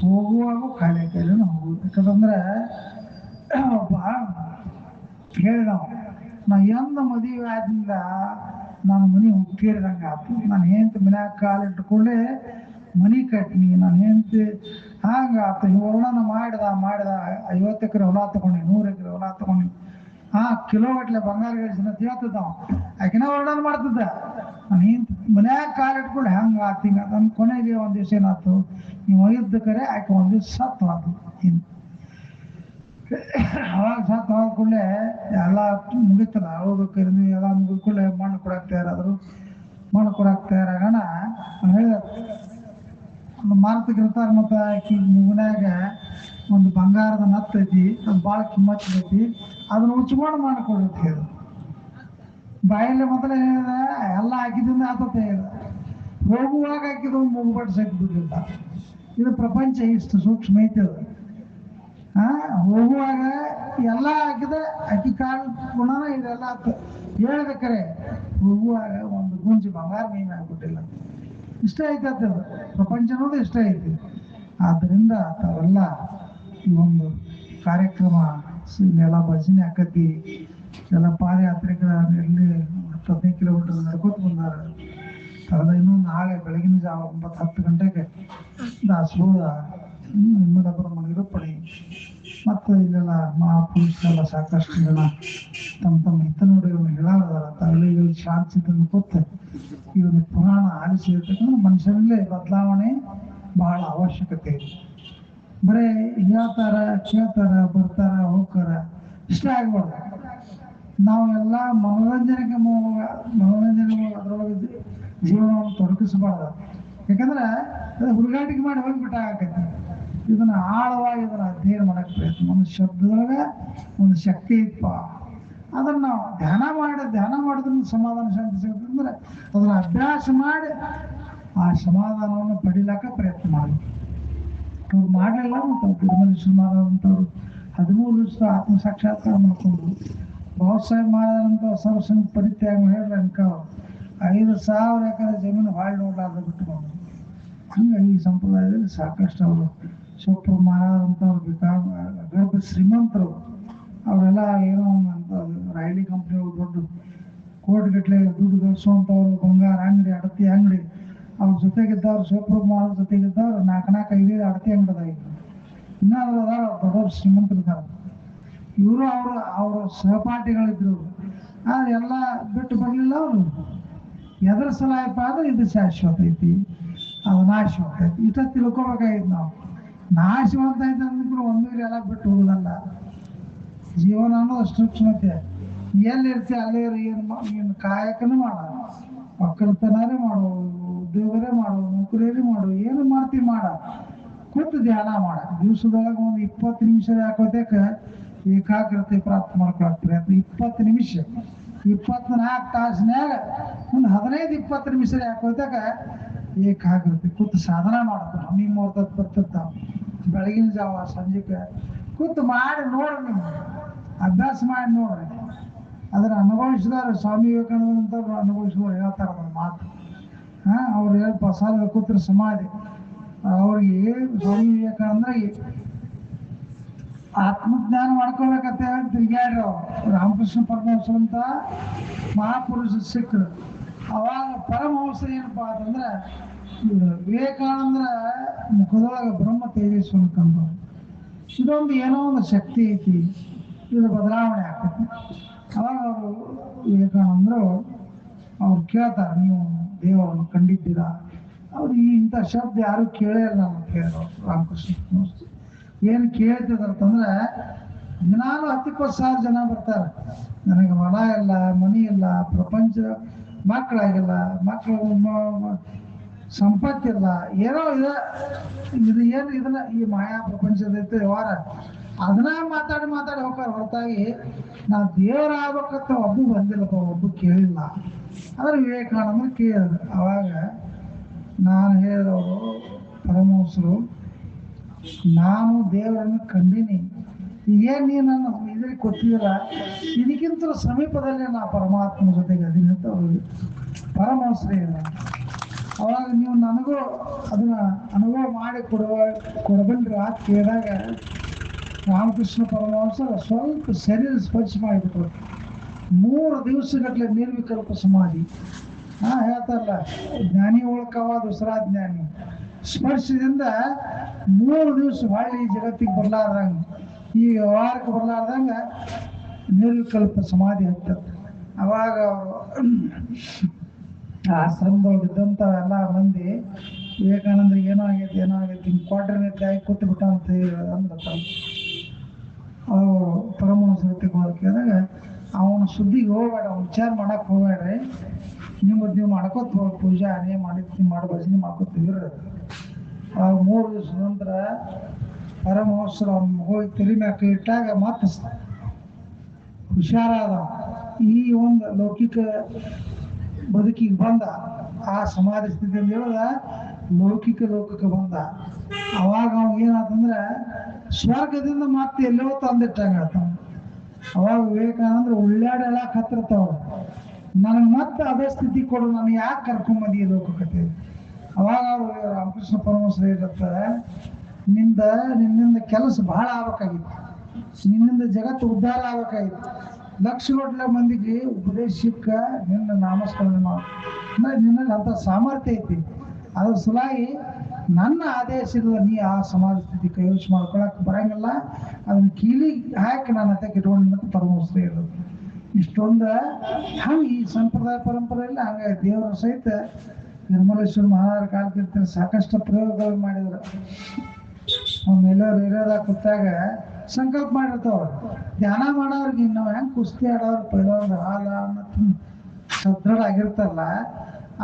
ಹೋಗುವಾಗ ಖಾಲಿ ಕೈಲೇನೆ ಹೋಗುದು ಯಾಕಂದ್ರೆ ಒಬ್ಬ ಹೇಳಿ ನಾವು ನಾ ಎಂದ ಮದುವೆ ಆದ್ಮೇಲೆ ನಾನು ಮನೆ ಹುಟ್ಟಿರಿದಂಗೆ ಆತು ನಾನು ಹೆಂಡತಿ ಮನ್ಯಾಗ ಕಾಲು ಇಟ್ಕೊಂಡೆ ಮನಿ ಕಟ್ನಿ, ನಾನು ಹೆಂಡತಿ ಹಂಗ ಆತು. ವರ್ಣನ ಮಾಡಿದ ಮಾಡಿದ ಐವತ್ತು ಎಕರೆ ಹೊಲ ತಗೊಂಡಿ, ನೂರು ಎಕರೆ ಹೊಲ ತಗೊಂಡಿ. ಆ ಕಿಲೋ ಗಟ್ಲೆ ಬಂಗಾರ ಗಳಿಸಿನ ಹೇಳ್ತಿದ್ದ ಆಕಿನ ವರ್ಣನ ಮಾಡ್ತಿದ್ದ. ಹೆಂಡತಿ ಮನ್ಯಾಗ ಕಾಲು ಇಟ್ಕೊಂಡೆ, ಹೆಂಗ ಆತಿಂಗ ಅದನ್ನ ಕೊನೆಗೆ ಒಂದ್ ದಿವಸ ಏನಾಯ್ತು ನೀವು ಒಯ್ದ ಕರೆ ಆಕೆ ಒಂದ್ ದಿವಸ ಸತ್ತು ಆತು ಅವಾಗ ಸತ್ತು ಹೋದ ಎಲ್ಲ ಮುಗಿತಲ್ಲ ಕರಿಮಿ ಎಲ್ಲ ಮುಗಿದ ಮಣ್ಣು ಕೊಡಕ್ ತಯಾರಾದ್ರು, ಮಣ್ಣು ಕೊಡಕ್ ತಯಾರಾಗಣ. ಹೇಳಿದ, ಒಂದು ಮಾರುತಿಗಿರ್ತಾರ ಮತ್ತು ಆಕಿ ಮನ್ಯಾಗ ಒಂದು ಬಂಗಾರದ ನತ್ತು ಐತಿ, ಅದು ಭಾಳ ಕಿಮ್ಮತ್ ಐತಿ, ಅದನ್ನ ಉಚ್ಕೊಂಡು ಮಾಡಿ ಕೊಡುತ್ತೆ ಅದು ಬಾಯಲ್ಲಿ ಮೊದಲೇ ಹೇಳಿದ, ಎಲ್ಲ ಹಾಕಿದಿಂದ ಆತತೆ ಹೇಳಿದ ಹೋಗುವಾಗ ಹಾಕಿದ ಮುಗ್ಬಟ್ಟು ಸಹಿತ ಬಿಡ್ಲಿಲ್ಲ ಇದು ಪ್ರಪಂಚ ಇಷ್ಟು ಸೂಕ್ಷ್ಮ ಐತಿ ಅದು. ಹೋಗುವಾಗ ಎಲ್ಲ ಹಾಕಿದ ಅಕ್ಕಿ ಕಾಳು ಗುಣನ ಇದೆಲ್ಲ ಆತು ಹೇಳ್ಬೇಕಾರೆ ಹೋಗುವಾಗ ಒಂದು ಗುಂಜಿ ಬಂಗಾರ ಮೀನು ಆಗ್ಬಿಟ್ಟಿಲ್ಲ ಇಷ್ಟ ಐತದ ಅನ್ನೋದು ಇಷ್ಟ ಐತಿ ಆದ್ದರಿಂದ ತಾವೆಲ್ಲ ಈ ಒಂದು ಕಾರ್ಯಕ್ರಮ ಎಲ್ಲ ಭಜನೆ ಆಕತಿ ಎಲ್ಲ ಪಾದಯಾತ್ರೆಗಳಲ್ಲಿ ಹದಿನೈದು ಕಿಲೋಮೀಟರ್ ನಡ್ಕೊತ ಬಂದಾರ. ಅದ ಇನ್ನೊಂದು ನಾಳೆ ಬೆಳಗಿನ ಜಾವ ಒಂಬತ್ತು ಹತ್ತು ಗಂಟೆಗೆ ದಾಸೋಹ ನಿಮ್ಮದಬ್ಬರ ನಿರೂಪಣೆ ಮತ್ತು ಇಲ್ಲೆಲ್ಲ ಮಹಾಪುರುಷರೆಲ್ಲ ಸಾಕಷ್ಟು ಜನ ತಮ್ಮ ತಮ್ಮ ಹಿತನುಡಿಗಳನ್ನು ಹೇಳಾರದಾರ ತಾವೆಲ್ಲ ಶಾಂತಿ ತಂದು ಕೊತ್ತೆ ಈ ಒಂದು ಪುರಾಣ ಆಲಿಸಿರ್ತಕ್ಕಂಥ ಮನುಷ್ಯರಲ್ಲೇ ಬದಲಾವಣೆ ಬಹಳ ಅವಶ್ಯಕತೆ ಇದೆ. ಬರೇ ಹೇಳ್ತಾರ ಕೇಳ್ತಾರ, ಬರ್ತಾರ, ಹೋಗ್ತಾರ, ಇಷ್ಟ ಆಗ್ಬಾರ್ದು. ನಾವೆಲ್ಲ ಮನೋರಂಜನೆಗೆ ಮನೋರಂಜನೆ ಅದರೊಳಗೆ ಜೀವನವನ್ನು ತೊಡಗಿಸಬಾರ್ದು. ಯಾಕಂದ್ರೆ ಹುಡುಗಾಟಿಗೆ ಮಾಡಿ ಹೋಗ್ಬಿಟ್ಟಾಗತ್ತೆ ಇದನ್ನ ಆಳವಾಗಿ ಇದನ್ನ ಅಧ್ಯಯನ ಮಾಡಕ್ ಪ್ರಯತ್ನ. ಒಂದು ಶಬ್ದದೊಳಗೆ ಒಂದು ಶಕ್ತಿ ಇಪ್ಪ ಅದನ್ನ ಧ್ಯಾನ ಮಾಡಿ, ಧ್ಯಾನ ಮಾಡಿದ್ರೆ ಸಮಾಧಾನ ಶಾಂತಿ ಸಿಗುತ್ತೆ. ಅಂದ್ರೆ ಅದನ್ನ ಅಭ್ಯಾಸ ಮಾಡಿ ಆ ಸಮಾಧಾನವನ್ನು ಪಡಿಲಾಕ ಪ್ರಯತ್ನ ಮಾಡಬೇಕು. ಅವ್ರು ಮಾಡಲಿಲ್ಲ ಮತ್ತು ತಿರುಮಲ ಮಹಾರಾಜಂತವ್ರು ಹದಿಮೂರು ದಿವಸ ಆತ್ಮ ಸಾಕ್ಷಾತ್ಕಾರ ಮಾಡ್ಕೊಂಡ್ರು. ಬಾಬಾ ಸಾಹೇಬ್ ಮಹಾರಾಜಂತ ಸರ್ವಸಂಗ ಪರಿತ್ಯಾಗ ಹೇಳ್ರಿ ಅನ್ಕ. ಐದು ಸಾವಿರ ಎಕರೆ ಜಮೀನು ಹಾಳು ನೋಡ್ಲಾರ್ದ ಬಿಟ್ಟು ಹಂಗೆ ಈ ಸಂಪ್ರದಾಯದಲ್ಲಿ ಸಾಕಷ್ಟು ಅವರು ಶಿವಪ್ರ ಮಹಾರಾಜ್ ಬೇಕಾದ ಗರ್ಭ ಶ್ರೀಮಂತರು ಅವರೆಲ್ಲ ಏನೋ ಅಂತ ರೈಲಿ ಕಂಪ್ನಿ ದೊಡ್ಡ ಕೋಟಿಗಟ್ಟಲೆ ದುಡ್ಡು ಗಳಿಸುವಂಥವ್ರು, ಬಂಗಾರ ಅಂಗಡಿ, ಅಡತಿ ಅಂಗಡಿ. ಅವ್ರ ಜೊತೆಗಿದ್ದವ್ರು, ಶಿವಪ್ರ ಮಹಾರಾಜ್ ಜೊತೆಗಿದ್ದವ್ರು ನಾಲ್ಕು ನಾಲ್ಕು ಐದೈದು ಅಡತಿ ಅಂಗಡಿ ಅದ ಈಗ. ಇನ್ನೂ ಅದ್ರ ದೊಡ್ಡವ್ರು ಶ್ರೀಮಂತರಿದ್ದಾರೆ ಇವರು ಅವರು, ಅವರ ಸಹಪಾಠಿಗಳಿದ್ರು. ಆದ್ರೆ ಎಲ್ಲ ಬಿಟ್ಟು ಬರಲಿಲ್ಲ ಅವರು. ಎದ್ರ ಸಲಹೆಪ್ಪ ಅಂದ್ರೆ ಇದು ಶಾಶ್ವತ ಐತಿ. ಅದು ನಾಶವಂತ ಐತಿ ಇಷ್ಟ ತಿಳ್ಕೊಬೇಕಾಗಿತ್ತು ನಾವು. ನಾಶವಂತ ಐತೆ ಅಂದ್ಬಿಟ್ಟು ಒಮ್ಮೆಗೆ ಎಲ್ಲ ಬಿಟ್ಟು ಹೋಗೋದಲ್ಲ. ಜೀವನ ಅನ್ನೋದು ಸೂಕ್ಷ್ಮತೆ ಎಲ್ಲಿರ್ತಿ ಅಲ್ಲೇ ಏನು ಏನು ಕಾಯಕನೂ ಮಾಡ. ಒಕ್ಕಲ್ತನಾರೇ ಮಾಡು ಉದ್ಯೋಗರೇ ಮಾಡು ನೌಕರಿಯರೇ ಮಾಡು, ಏನು ಮಾಡ್ತಿ ಮಾಡ. ಕೂತು ಧ್ಯಾನ ಮಾಡ. ದಿವಸದೊಳಗೆ ಒಂದು ಇಪ್ಪತ್ತು ನಿಮಿಷ ಯಾಕೋತೇಕ ಏಕಾಗ್ರತೆ ಪ್ರಾಪ್ತ ಮಾಡ್ಕೊಳಕ್ ಪ್ರಯತ್ನ ಇಪ್ಪತ್ತು ನಿಮಿಷ. ಇಪ್ಪತ್ನಾಲ್ಕು ತಾಸಿನ್ಯಾಗ ಒಂದು ಹದಿನೈದು, ಇಪ್ಪತ್ತು ನಿಮಿಷ ಯಾಕೋತೇಕ ಏಕಾಗ್ರತೆ, ಕೂತು ಸಾಧನ ಮಾಡ್ತಾರ ನಿಮ್ಮ ಬರ್ತಿರ್ತಾವ ಬೆಳಗಿನ ಜಾವ ಸಂಜೆಗೆ ಕೂತು ಮಾಡಿ ನೋಡ್ರಿ ನೀವು ಅಭ್ಯಾಸ ಮಾಡಿ ನೋಡ್ರಿ ಅದನ್ನ ಅನುಭವಿಸಿದಾರೆ ಸ್ವಾಮಿ ವಿವೇಕಾನಂದ ಅಂತ ಅನುಭವಿಸಿದವ್ರು ಹೇಳ್ತಾರ ಒಂದು ಮಾತು. ಹಾ, ಅವ್ರು ಹೇಳಿ ಪ್ರಸಾದ ಕೂತ್ರ ಸಮಾಧಿ. ಅವ್ರಿಗೆ ಸ್ವಾಮಿ ವಿವೇಕಾನಂದ ಆತ್ಮಜ್ಞಾನ ಮಾಡ್ಕೋಬೇಕಂತ ಹೇಳಿ ತಿರುಗ್ಯಾಡ್ರಿ ಅವ್ರು. ರಾಮಕೃಷ್ಣ ಪರಮಹಂಸರು ಅಂತ ಮಹಾಪುರುಷ ಸಿಕ್ಕರು. ಅವಾಗ ಪರಮಹಂಸ ಏನಪ್ಪಾ ಅಂತಂದ್ರೆ ವಿವೇಕಾನಂದರ ಮುಖದೊಳಗ ಬ್ರಹ್ಮ ತೇಜಸ್ವಿ ಕಂಡು. ಇದೊಂದು ಏನೋ ಒಂದು ಶಕ್ತಿ ಐತಿ, ಇದು ಬದಲಾವಣೆ ಆಗ್ತೈತಿ ಅವಾಗ ಅವರು ವಿವೇಕಾನಂದರು, ಅವ್ರು ಕೇಳ್ತಾರೆ, ನೀವು ದೇವರನ್ನು ಕಂಡಿದ್ದೀರಾ? ಅವ್ರು, ಈ ಇಂಥ ಶಬ್ದ ಯಾರು ಕೇಳೇ ಇಲ್ಲ ಅಂತ ಹೇಳಿದ್ರು ರಾಮಕೃಷ್ಣ. ಏನು ಕೇಳ್ತಿದಾರಂತಂದ್ರೆ ದಿನಾಲು ಹತ್ತಿಪ್ಪತ್ತು ಸಾವಿರ ಜನ ಬರ್ತಾರೆ. ನನಗೆ ಹೊಲ ಇಲ್ಲ, ಮನಿ ಇಲ್ಲ, ಪ್ರಪಂಚ, ಮಕ್ಕಳಾಗಿಲ್ಲ, ಮಕ್ಕಳು ಸಂಪತ್ತಿಲ್ಲ. ಏನೋ ಇದು ಇದು ಏನು ಇದನ್ನ ಈ ಮಾಯಾ ಪ್ರಪಂಚದೈತೆ ವ್ಯವಹಾರ. ಅದನ್ನ ಮಾತಾಡಿ ಮಾತಾಡಿ ಹೋಗ್ತಾರೆ. ಹೊರತಾಗಿ ನಾ ದೇವರ ಆಗ್ಬೇಕಂತ ಒಬ್ಬ ಬಂದಿಲ್ಲಪ್ಪ ಒಬ್ಬ ಕೇಳಿಲ್ಲ. ಅಂದ್ರೆ ವಿವೇಕಾನಂದ ಕೇಳಿದ್ರು. ಅವಾಗ ನಾನು ಹೇಳಿದವರು ಪರಮಹಂಸರು, ನಾನು ದೇವರನ್ನು ಕಂಡಿನಿ. ಏನ್ ನೀನು ನನ್ನ ಇದ್ರಿಗೆ ಕೊಟ್ಟಿದ್ದೀರ? ಇದಕ್ಕಿಂತ ಸಮೀಪದಲ್ಲೇ ನಾ ಪರಮಾತ್ಮ ಜೊತೆಗೆ ಅದೀನಿ ಅಂತ ಅವರು ಪರಮಹಂಸರೇ ಇಲ್ಲ ಅವಾಗ ನೀವು ನನಗೂ ಅದನ್ನ ಅನುಭವ ಮಾಡಿ ಕೊಡುವ, ಕೊಡಬಲ್ರಿ ಆ ಕೇಳಿದಾಗ ರಾಮಕೃಷ್ಣ ಪರಮಹಂಸ ಸ್ವಲ್ಪ ಶರೀರ ಸ್ಪರ್ಶ ಮಾಡಿಬಿಟ್ರು. ಮೂರು ದಿವಸಗಟ್ಟಲೆ ನಿರ್ವಿಕಲ್ಪ ಸಮಾಧಿ. ಹಾ, ಹೇಳ್ತಾರಲ್ಲ, ಜ್ಞಾನಿ ಒಳಕವಾದ ದಸರಾ ಜ್ಞಾನಿ. ಸ್ಪರ್ಶದಿಂದ ಮೂರು ದಿವಸ ಹೊಳ್ಳಿ ಈ ಜಗತ್ತಿಗೆ ಬರ್ಲಾರ್ದಂಗ, ಈ ವ್ಯವಹಾರಕ್ಕೆ ಬರ್ಲಾರ್ದಂಗ ನಿರ್ವಿಕಲ್ಪ ಸಮಾಧಿ ಹತ್ತ ಅವಾಗ ಅವರು ಆಶ್ರಮದೊಳಗಿದ್ದಂಥ ಎಲ್ಲ ಮಂದಿ ವಿವೇಕಾನಂದರಿಗೆ ಏನೋ ಆಗೈತಿ ಏನೋ ಆಗೈತಿ, ಹಿಂಗೆ ಕ್ವಾರ್ಟರ್ ಆಗಿ ಕೂತು ಬಿಟ್ಟ ಅಂತ ಅಂದ್ಬಿಟ್ಟ ಅವರು ಪರಮಹಂಸ ಹೋಗಿ ಕೇಳಿದಾಗ, ಅವನ ಸುದ್ದಿಗೆ ಹೋಗ್ಬೇಡ, ಅವ್ನ ವಿಚಾರ ಮಾಡಕ್ಕೆ ಹೋಗ್ಬೇಡ್ರಿ. ನಿಮ್ಮದು ನೀವು ಮಾಡ್ಕೋತ ಹೋಗಿ, ಪೂಜೆ ಅನೇ ಮಾಡಿರ್ತೀವಿ ಮಾಡಿ ಭಜನೆ ಮಾಡ್ಕೋತೀವಿ ಆ ಮೂರು ದಿವಸ ನಂತರ ಪರಮಹಂಸರು ಅವ್ನ ಹೋಗಿ ತಲೆ ಮ್ಯಾಕ ಇಟ್ಟಾಗ ಮತ್ತೆ ಸ- ಹುಷಾರಾದ ಈ ಒಂದು ಲೌಕಿಕ ಬದುಕಿಗೆ ಬಂದ ಆ ಸಮಾಧಿ ಸ್ಥಿತಿಯಲ್ಲಿ ಹೇಳಿದ ಲೌಕಿಕ ಲೋಕಕ್ಕೆ ಬಂದ. ಅವಾಗ ಅವ್ ಏನಾತಂದ್ರ ಸ್ವರ್ಗದಿಂದ ಮತ್ತೆ ಎಲ್ಲೋ ತಂದಿಟ್ಟಂಗ ಅವಾಗ ವಿವೇಕಾನಂದ್ರ ಉಳ್ಳಾಡ ಹೇಳಕ್ ಹತ್ತಿರ್ತಾವ. ನನಗೆ ಮತ್ತೆ ಅದೇ ಸ್ಥಿತಿ ಕೊಡು, ನಾನು ಯಾಕೆ ಕರ್ಕೊಂಬಂದಿ ಲೋಕಕತೆ ಅವಾಗ ಅವರು ರಾಮಕೃಷ್ಣ ಪರಮಹಂಸರು ಹೇಳಿರ್ತಾರೆ ನಿಂದ ನಿನ್ನಿಂದ ಕೆಲಸ ಬಹಳ ಆಗ್ಬೇಕಾಗಿತ್ತು. ನಿನ್ನಿಂದ ಜಗತ್ತು ಉದ್ಧಾರ ಆಗ್ಬೇಕಾಗಿತ್ತು. ಲಕ್ಷಗಟ್ಟಲೆ ಮಂದಿಗೆ ಉಪದೇಶಕ್ಕ ನಿನ್ನ ನಾಮಸ್ಮರಣೆ ಮಾಡು. ನಿನ್ನ ಅಂತ ಸಾಮರ್ಥ್ಯ ಐತಿ. ಅದ್ರ ಸಲುವಾಗಿ ನನ್ನ ಆದೇಶದ ನೀ ಆ ಸಮಾಜ ಸ್ಥಿತಿ ಕೈವಶ ಮಾಡ್ಕೊಳಕ್ ಬರಂಗಿಲ್ಲ. ಅದನ್ನ ಕೀಲಿ ಹಾಕಿ ನಾನು ಹತ್ತಕ್ಕೆ ಇಟ್ಕೊಂಡು ಅಂತ ಇರೋದು. ಇಷ್ಟೊಂದು ಹಂಗೆ ಈ ಸಂಪ್ರದಾಯ ಪರಂಪರೆಯಲ್ಲಿ ಹಂಗೆ ದೇವರ ಸಹಿತ ನಿರ್ಮಲೇಶ್ವರ ಮಹಾರಾಜರ ಕಾಲಕ್ಕಿರ್ತಾರೆ ಸಾಕಷ್ಟು ಪ್ರಯೋಗಗಳು ಮಾಡಿದ್ರು. ಎಲ್ಲರೂ ಇರೋದಾಗ ಕೂತಾಗ ಸಂಕಲ್ಪ ಮಾಡಿರ್ತಾವ ಧ್ಯಾನ ಮಾಡೋರ್ಗೆ ನಾವು ಹೆಂಗ್ ಕುಸ್ತಿ ಆಡೋರು ಪೈಲವಾನ್ರು ಹಾಲ ಮತ್ತು ಸದೃಢ ಆಗಿರ್ತಾರಲ್ಲ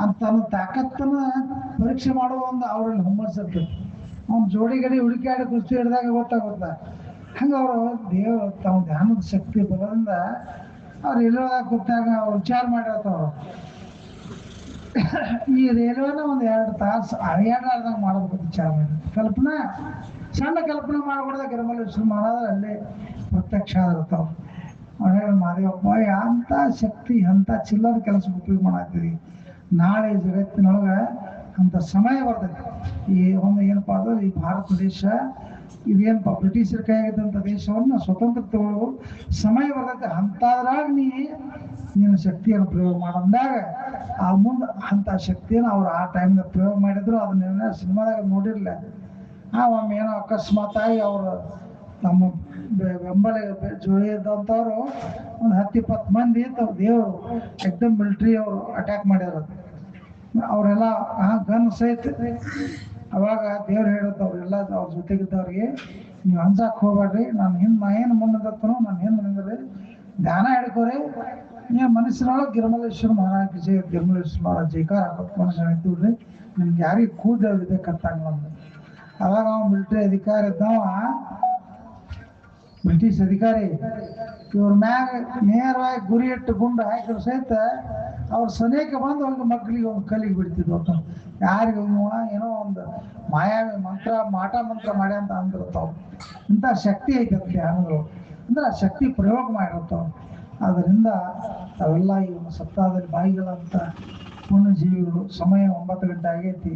ಅಂತ ತನ್ನ ತಾಕತ್ತನ್ನ ಪರೀಕ್ಷೆ ಮಾಡುವ ಒಂದು ಅವ್ರಲ್ಲಿ ಹುಮ್ಮಸ್ ಒಂದು ಅವ್ನ ಜೋಡಿ ಗಡಿ ಹುಡುಕಾಡಿ ಕುಸ್ತಿ ಹಿಡಿದಾಗ ಗೊತ್ತಾಗುತ್ತ. ಹಂಗ ಅವರು ದೇವರು ತಮ್ಮ ಧ್ಯಾನದ ಶಕ್ತಿ ಬರೋದ್ರಿಂದ ಅವ್ರು ಇರೋದಾಗ ಕೂತಾಗ ಅವ್ರು ವಿಚಾರ ಮಾಡಿರ್ತಾವ್ರು. ಈ ರೈಲ್ವೆನ ಒಂದು ಎರಡು ತಾಸು ಅಳಿಯಾಡ್ಲಾರ್ದಂಗ ಮಾಡ್ಬೇಕು ವಿಚಾರ ಮಾಡಿ ಕಲ್ಪನಾ ಸಣ್ಣ ಕಲ್ಪನೆ ಮಾಡ್ಕೊಡ್ದಾಗ ಗಿರಮಲ್ಲೇಶ್ವರ ಮಹಾರಾಜ ಅಲ್ಲೇ ಪ್ರತ್ಯಕ್ಷ ಆಗಿರ್ತಾವ. ಮಾದೇವಪ್ಪ ಅಂತ ಶಕ್ತಿ ಅಂತ ಚಿಲ್ಲರ ಕೆಲಸ ಉಪಯೋಗ ಮಾಡಾಕ್ತೀವಿ ನಾಳೆ ಜಗತ್ತಿನೊಳಗ ಅಂತ ಸಮಯ ಬರ್ತೈತಿ ಈ ಒಂದು ಏನಪ್ಪ ಅಂದ್ರೆ ಈ ಭಾರತ ದೇಶ, ಇದೇನಪ್ಪ, ಬ್ರಿಟಿಷರ ಕೈಯಾಗಿದ್ದಂಥ ದೇಶವನ್ನ ಸ್ವತಂತ್ರ ತಗೊಳ್ಳೋ ಸಮಯ ಬರ್ತೈತೆ ಅಂತಾದ್ರಾಗ ನೀ ನೀನು ಶಕ್ತಿಯನ್ನು ಪ್ರಯೋಗ ಮಾಡಂದಾಗ ಆ ಮುಂದೆ ಅಂತ ಶಕ್ತಿಯನ್ನು ಅವ್ರು ಆ ಟೈಮ್ನಾಗ ಪ್ರಯೋಗ ಮಾಡಿದ್ರು. ಅದನ್ನ ಸಿನಿಮಾದಾಗ ನೋಡಿರ್ಲಿಲ್ಲ. ಆ ಒಮ್ಮೆ ಏನೋ ಅಕಸ್ಮಾತಾಗಿ ಅವರು ನಮ್ಮ ಬೆಂಬಲ ಇದ್ದಂಥವ್ರು ಒಂದು ಹತ್ತು ಇಪ್ಪತ್ತು ಮಂದಿ ತಾವು ದೇವರು ಎಕ್ದಮ್ ಮಿಲಿಟ್ರಿ ಅವರು ಅಟ್ಯಾಕ್ ಮಾಡ್ಯಾರ. ಅವರೆಲ್ಲ ಆ ಗನ್ ಸಹಿತ ಅವಾಗ ದೇವ್ರು ಹೇಳುತ್ತೆ ಅವರೆಲ್ಲ ಅವ್ರ ಜೊತೆಗಿದ್ದವ್ರಿಗೆ, ನೀವು ಅನ್ಸಕ್ ಹೋಗ್ಬೇಡ್ರಿ ನಾನು ಹಿಂದ್ ನಾ ಏನು ಮುಂದತ್ತನೋ ನಾನು ಹಿಂದ್ ನಿಂದ್ರಿ ಧ್ಯಾನ ಹಿಡ್ಕೋರಿ. ನೀವು ಮನಸ್ಸಿನೊಳಗೆ ಗಿರ್ಮಲೇಶ್ವರ ಮಹಾರಾಜ್ ಜಯ ಗಿರ್ಮಲೇಶ್ವರ ಮಹಾರಾಜ್ ಜೈಕಾರ ಮನುಷ್ಯ ನಿಂತಿಡ್ರಿ ನಿಮ್ಗೆ ಯಾರಿಗೆ ಕೂದಲಿದೆ ಕತ್ತಾಗ ಅವಾಗ ಅವ ಮಿಲಿಟರಿ ಅಧಿಕಾರಿ ಇದ್ದವ. ಬ್ರಿಟಿಷ್ ಅಧಿಕಾರಿ. ಇವ್ರ ಮ್ಯಾಗ ನೇರವಾಗಿ ಗುರಿ ಇಟ್ಟು ಗುಂಡು ಹಾಕಿದ್ರು ಸಹಿತ ಅವ್ರ ಸನೇಕ ಬಂದು ಒಂದು ಮಕ್ಕಳಿಗೆ ಒಂದು ಕಲಿಗೆ ಬಿಡ್ತಿದ್ವು ಅಂತ. ಯಾರಿಗೆ ಏನೋ ಒಂದು ಮಾಯಾವಿ ಮಂತ್ರ, ಮಾಟ ಮಂತ್ರ ಮಾಡಿ ಅಂತ ಅಂದಿರ್ತಾವ. ಇಂಥ ಶಕ್ತಿ ಐತೆ ಅಂತ ಧ್ಯಾನಗಳು ಅಂದ್ರೆ ಆ ಶಕ್ತಿ ಪ್ರಯೋಗ ಮಾಡಿರ್ತಾವ. ಅದರಿಂದ ಅವೆಲ್ಲ ಒಂದು ಸಪ್ತಾಹದಲ್ಲಿ ಬಾಯಿಗಳಂತ ಪುಣ್ಯಜೀವಿಗಳು ಸಮಯ ಒಂಬತ್ತು ಗಂಟೆ ಆಗೈತಿ.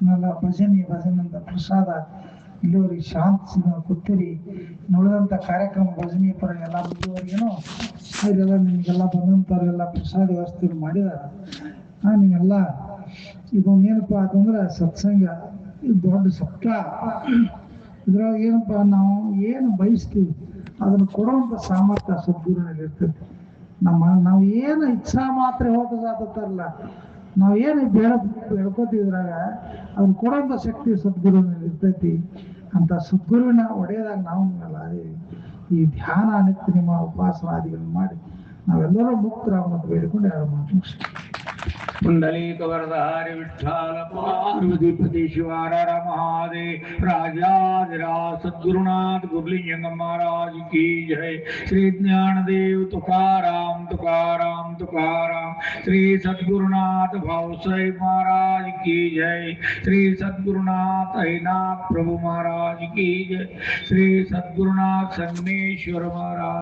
ಇನ್ನೆಲ್ಲ ಭಜನೆ ಭಜನಂದ ಪ್ರಸಾದ ಇಲ್ಲಿವರೆಗೆ ಶಾಂತಿ ಸಿಗ ಕೂತಿರಿ ನೋಡಿದಂಥ ಕಾರ್ಯಕ್ರಮ ಭಜನೆ ಪರ ಎಲ್ಲ ಮುಂದುವರೆಗೇನು ಅವರೆಲ್ಲ ನಿಮಗೆಲ್ಲ ಬಂದಂಥವ್ರೆಲ್ಲ ಪ್ರಸಾದ ವ್ಯವಸ್ಥೆ ಮಾಡಿದಾರ. ನೀವೆಲ್ಲ ಏನಪ್ಪ ಅಂತಂದ್ರೆ ಸತ್ಸಂಗ, ಇದು ದೊಡ್ಡ ಸಪ್ತ. ಇದ್ರೊಳಗೆ ಏನಪ್ಪ ನಾವು ಏನು ಬಯಸ್ತೀವಿ, ಅದನ್ನು ಕೊಡುವಂಥ ಸಾಮರ್ಥ್ಯ ಸದ್ಗುರುನಲ್ಲಿ ಇರ್ತೈತಿ ನಮ್ಮ, ನಾವು ಏನು ಇಚ್ಛಾ ಮಾತ್ರ ಹೋಗೋದಾಗತ್ತಾರಲ್ಲ ನಾವು ಏನು ಬೇಡ ಬೆಳ್ಕೋತಿದ್ರಾಗ ಅದನ್ನ ಕೊಡೋಂಥ ಶಕ್ತಿ ಸದ್ಗುರುನಲ್ಲಿ ಇರ್ತೈತಿ ಅಂತ ಸದ್ಗುರುವಿನ ಒಡೆಯದಾಗ ನಾವು ಅದೇ ಈ ಧ್ಯಾನ ನಿತ್ಯ ನಿಮ್ಮ ಉಪಾಸನಾದಿಗಳನ್ನು ಮಾಡಿ ನಾವೆಲ್ಲರೂ ಮುಕ್ತರಾಗುವಂತ ಬೇಡಿಕೊಂಡು ಎರಡು ಮಾತು. पुंडलीक वरदारि विठ्ठल पार्वतीपति शिवारार महादेव राजाधिराज सद्गुरुनाथ गुरलिंग महाराज की जय। श्री ज्ञानदेव तुकाराम तुकाराम तुकाराम श्री सद्गुरुनाथ भावसई महाराज की जय। श्री सद्गुरुनाथ हरिनाथ प्रभु महाराज की जय। श्री सद्गुरुनाथ संगमेश्वर महाराज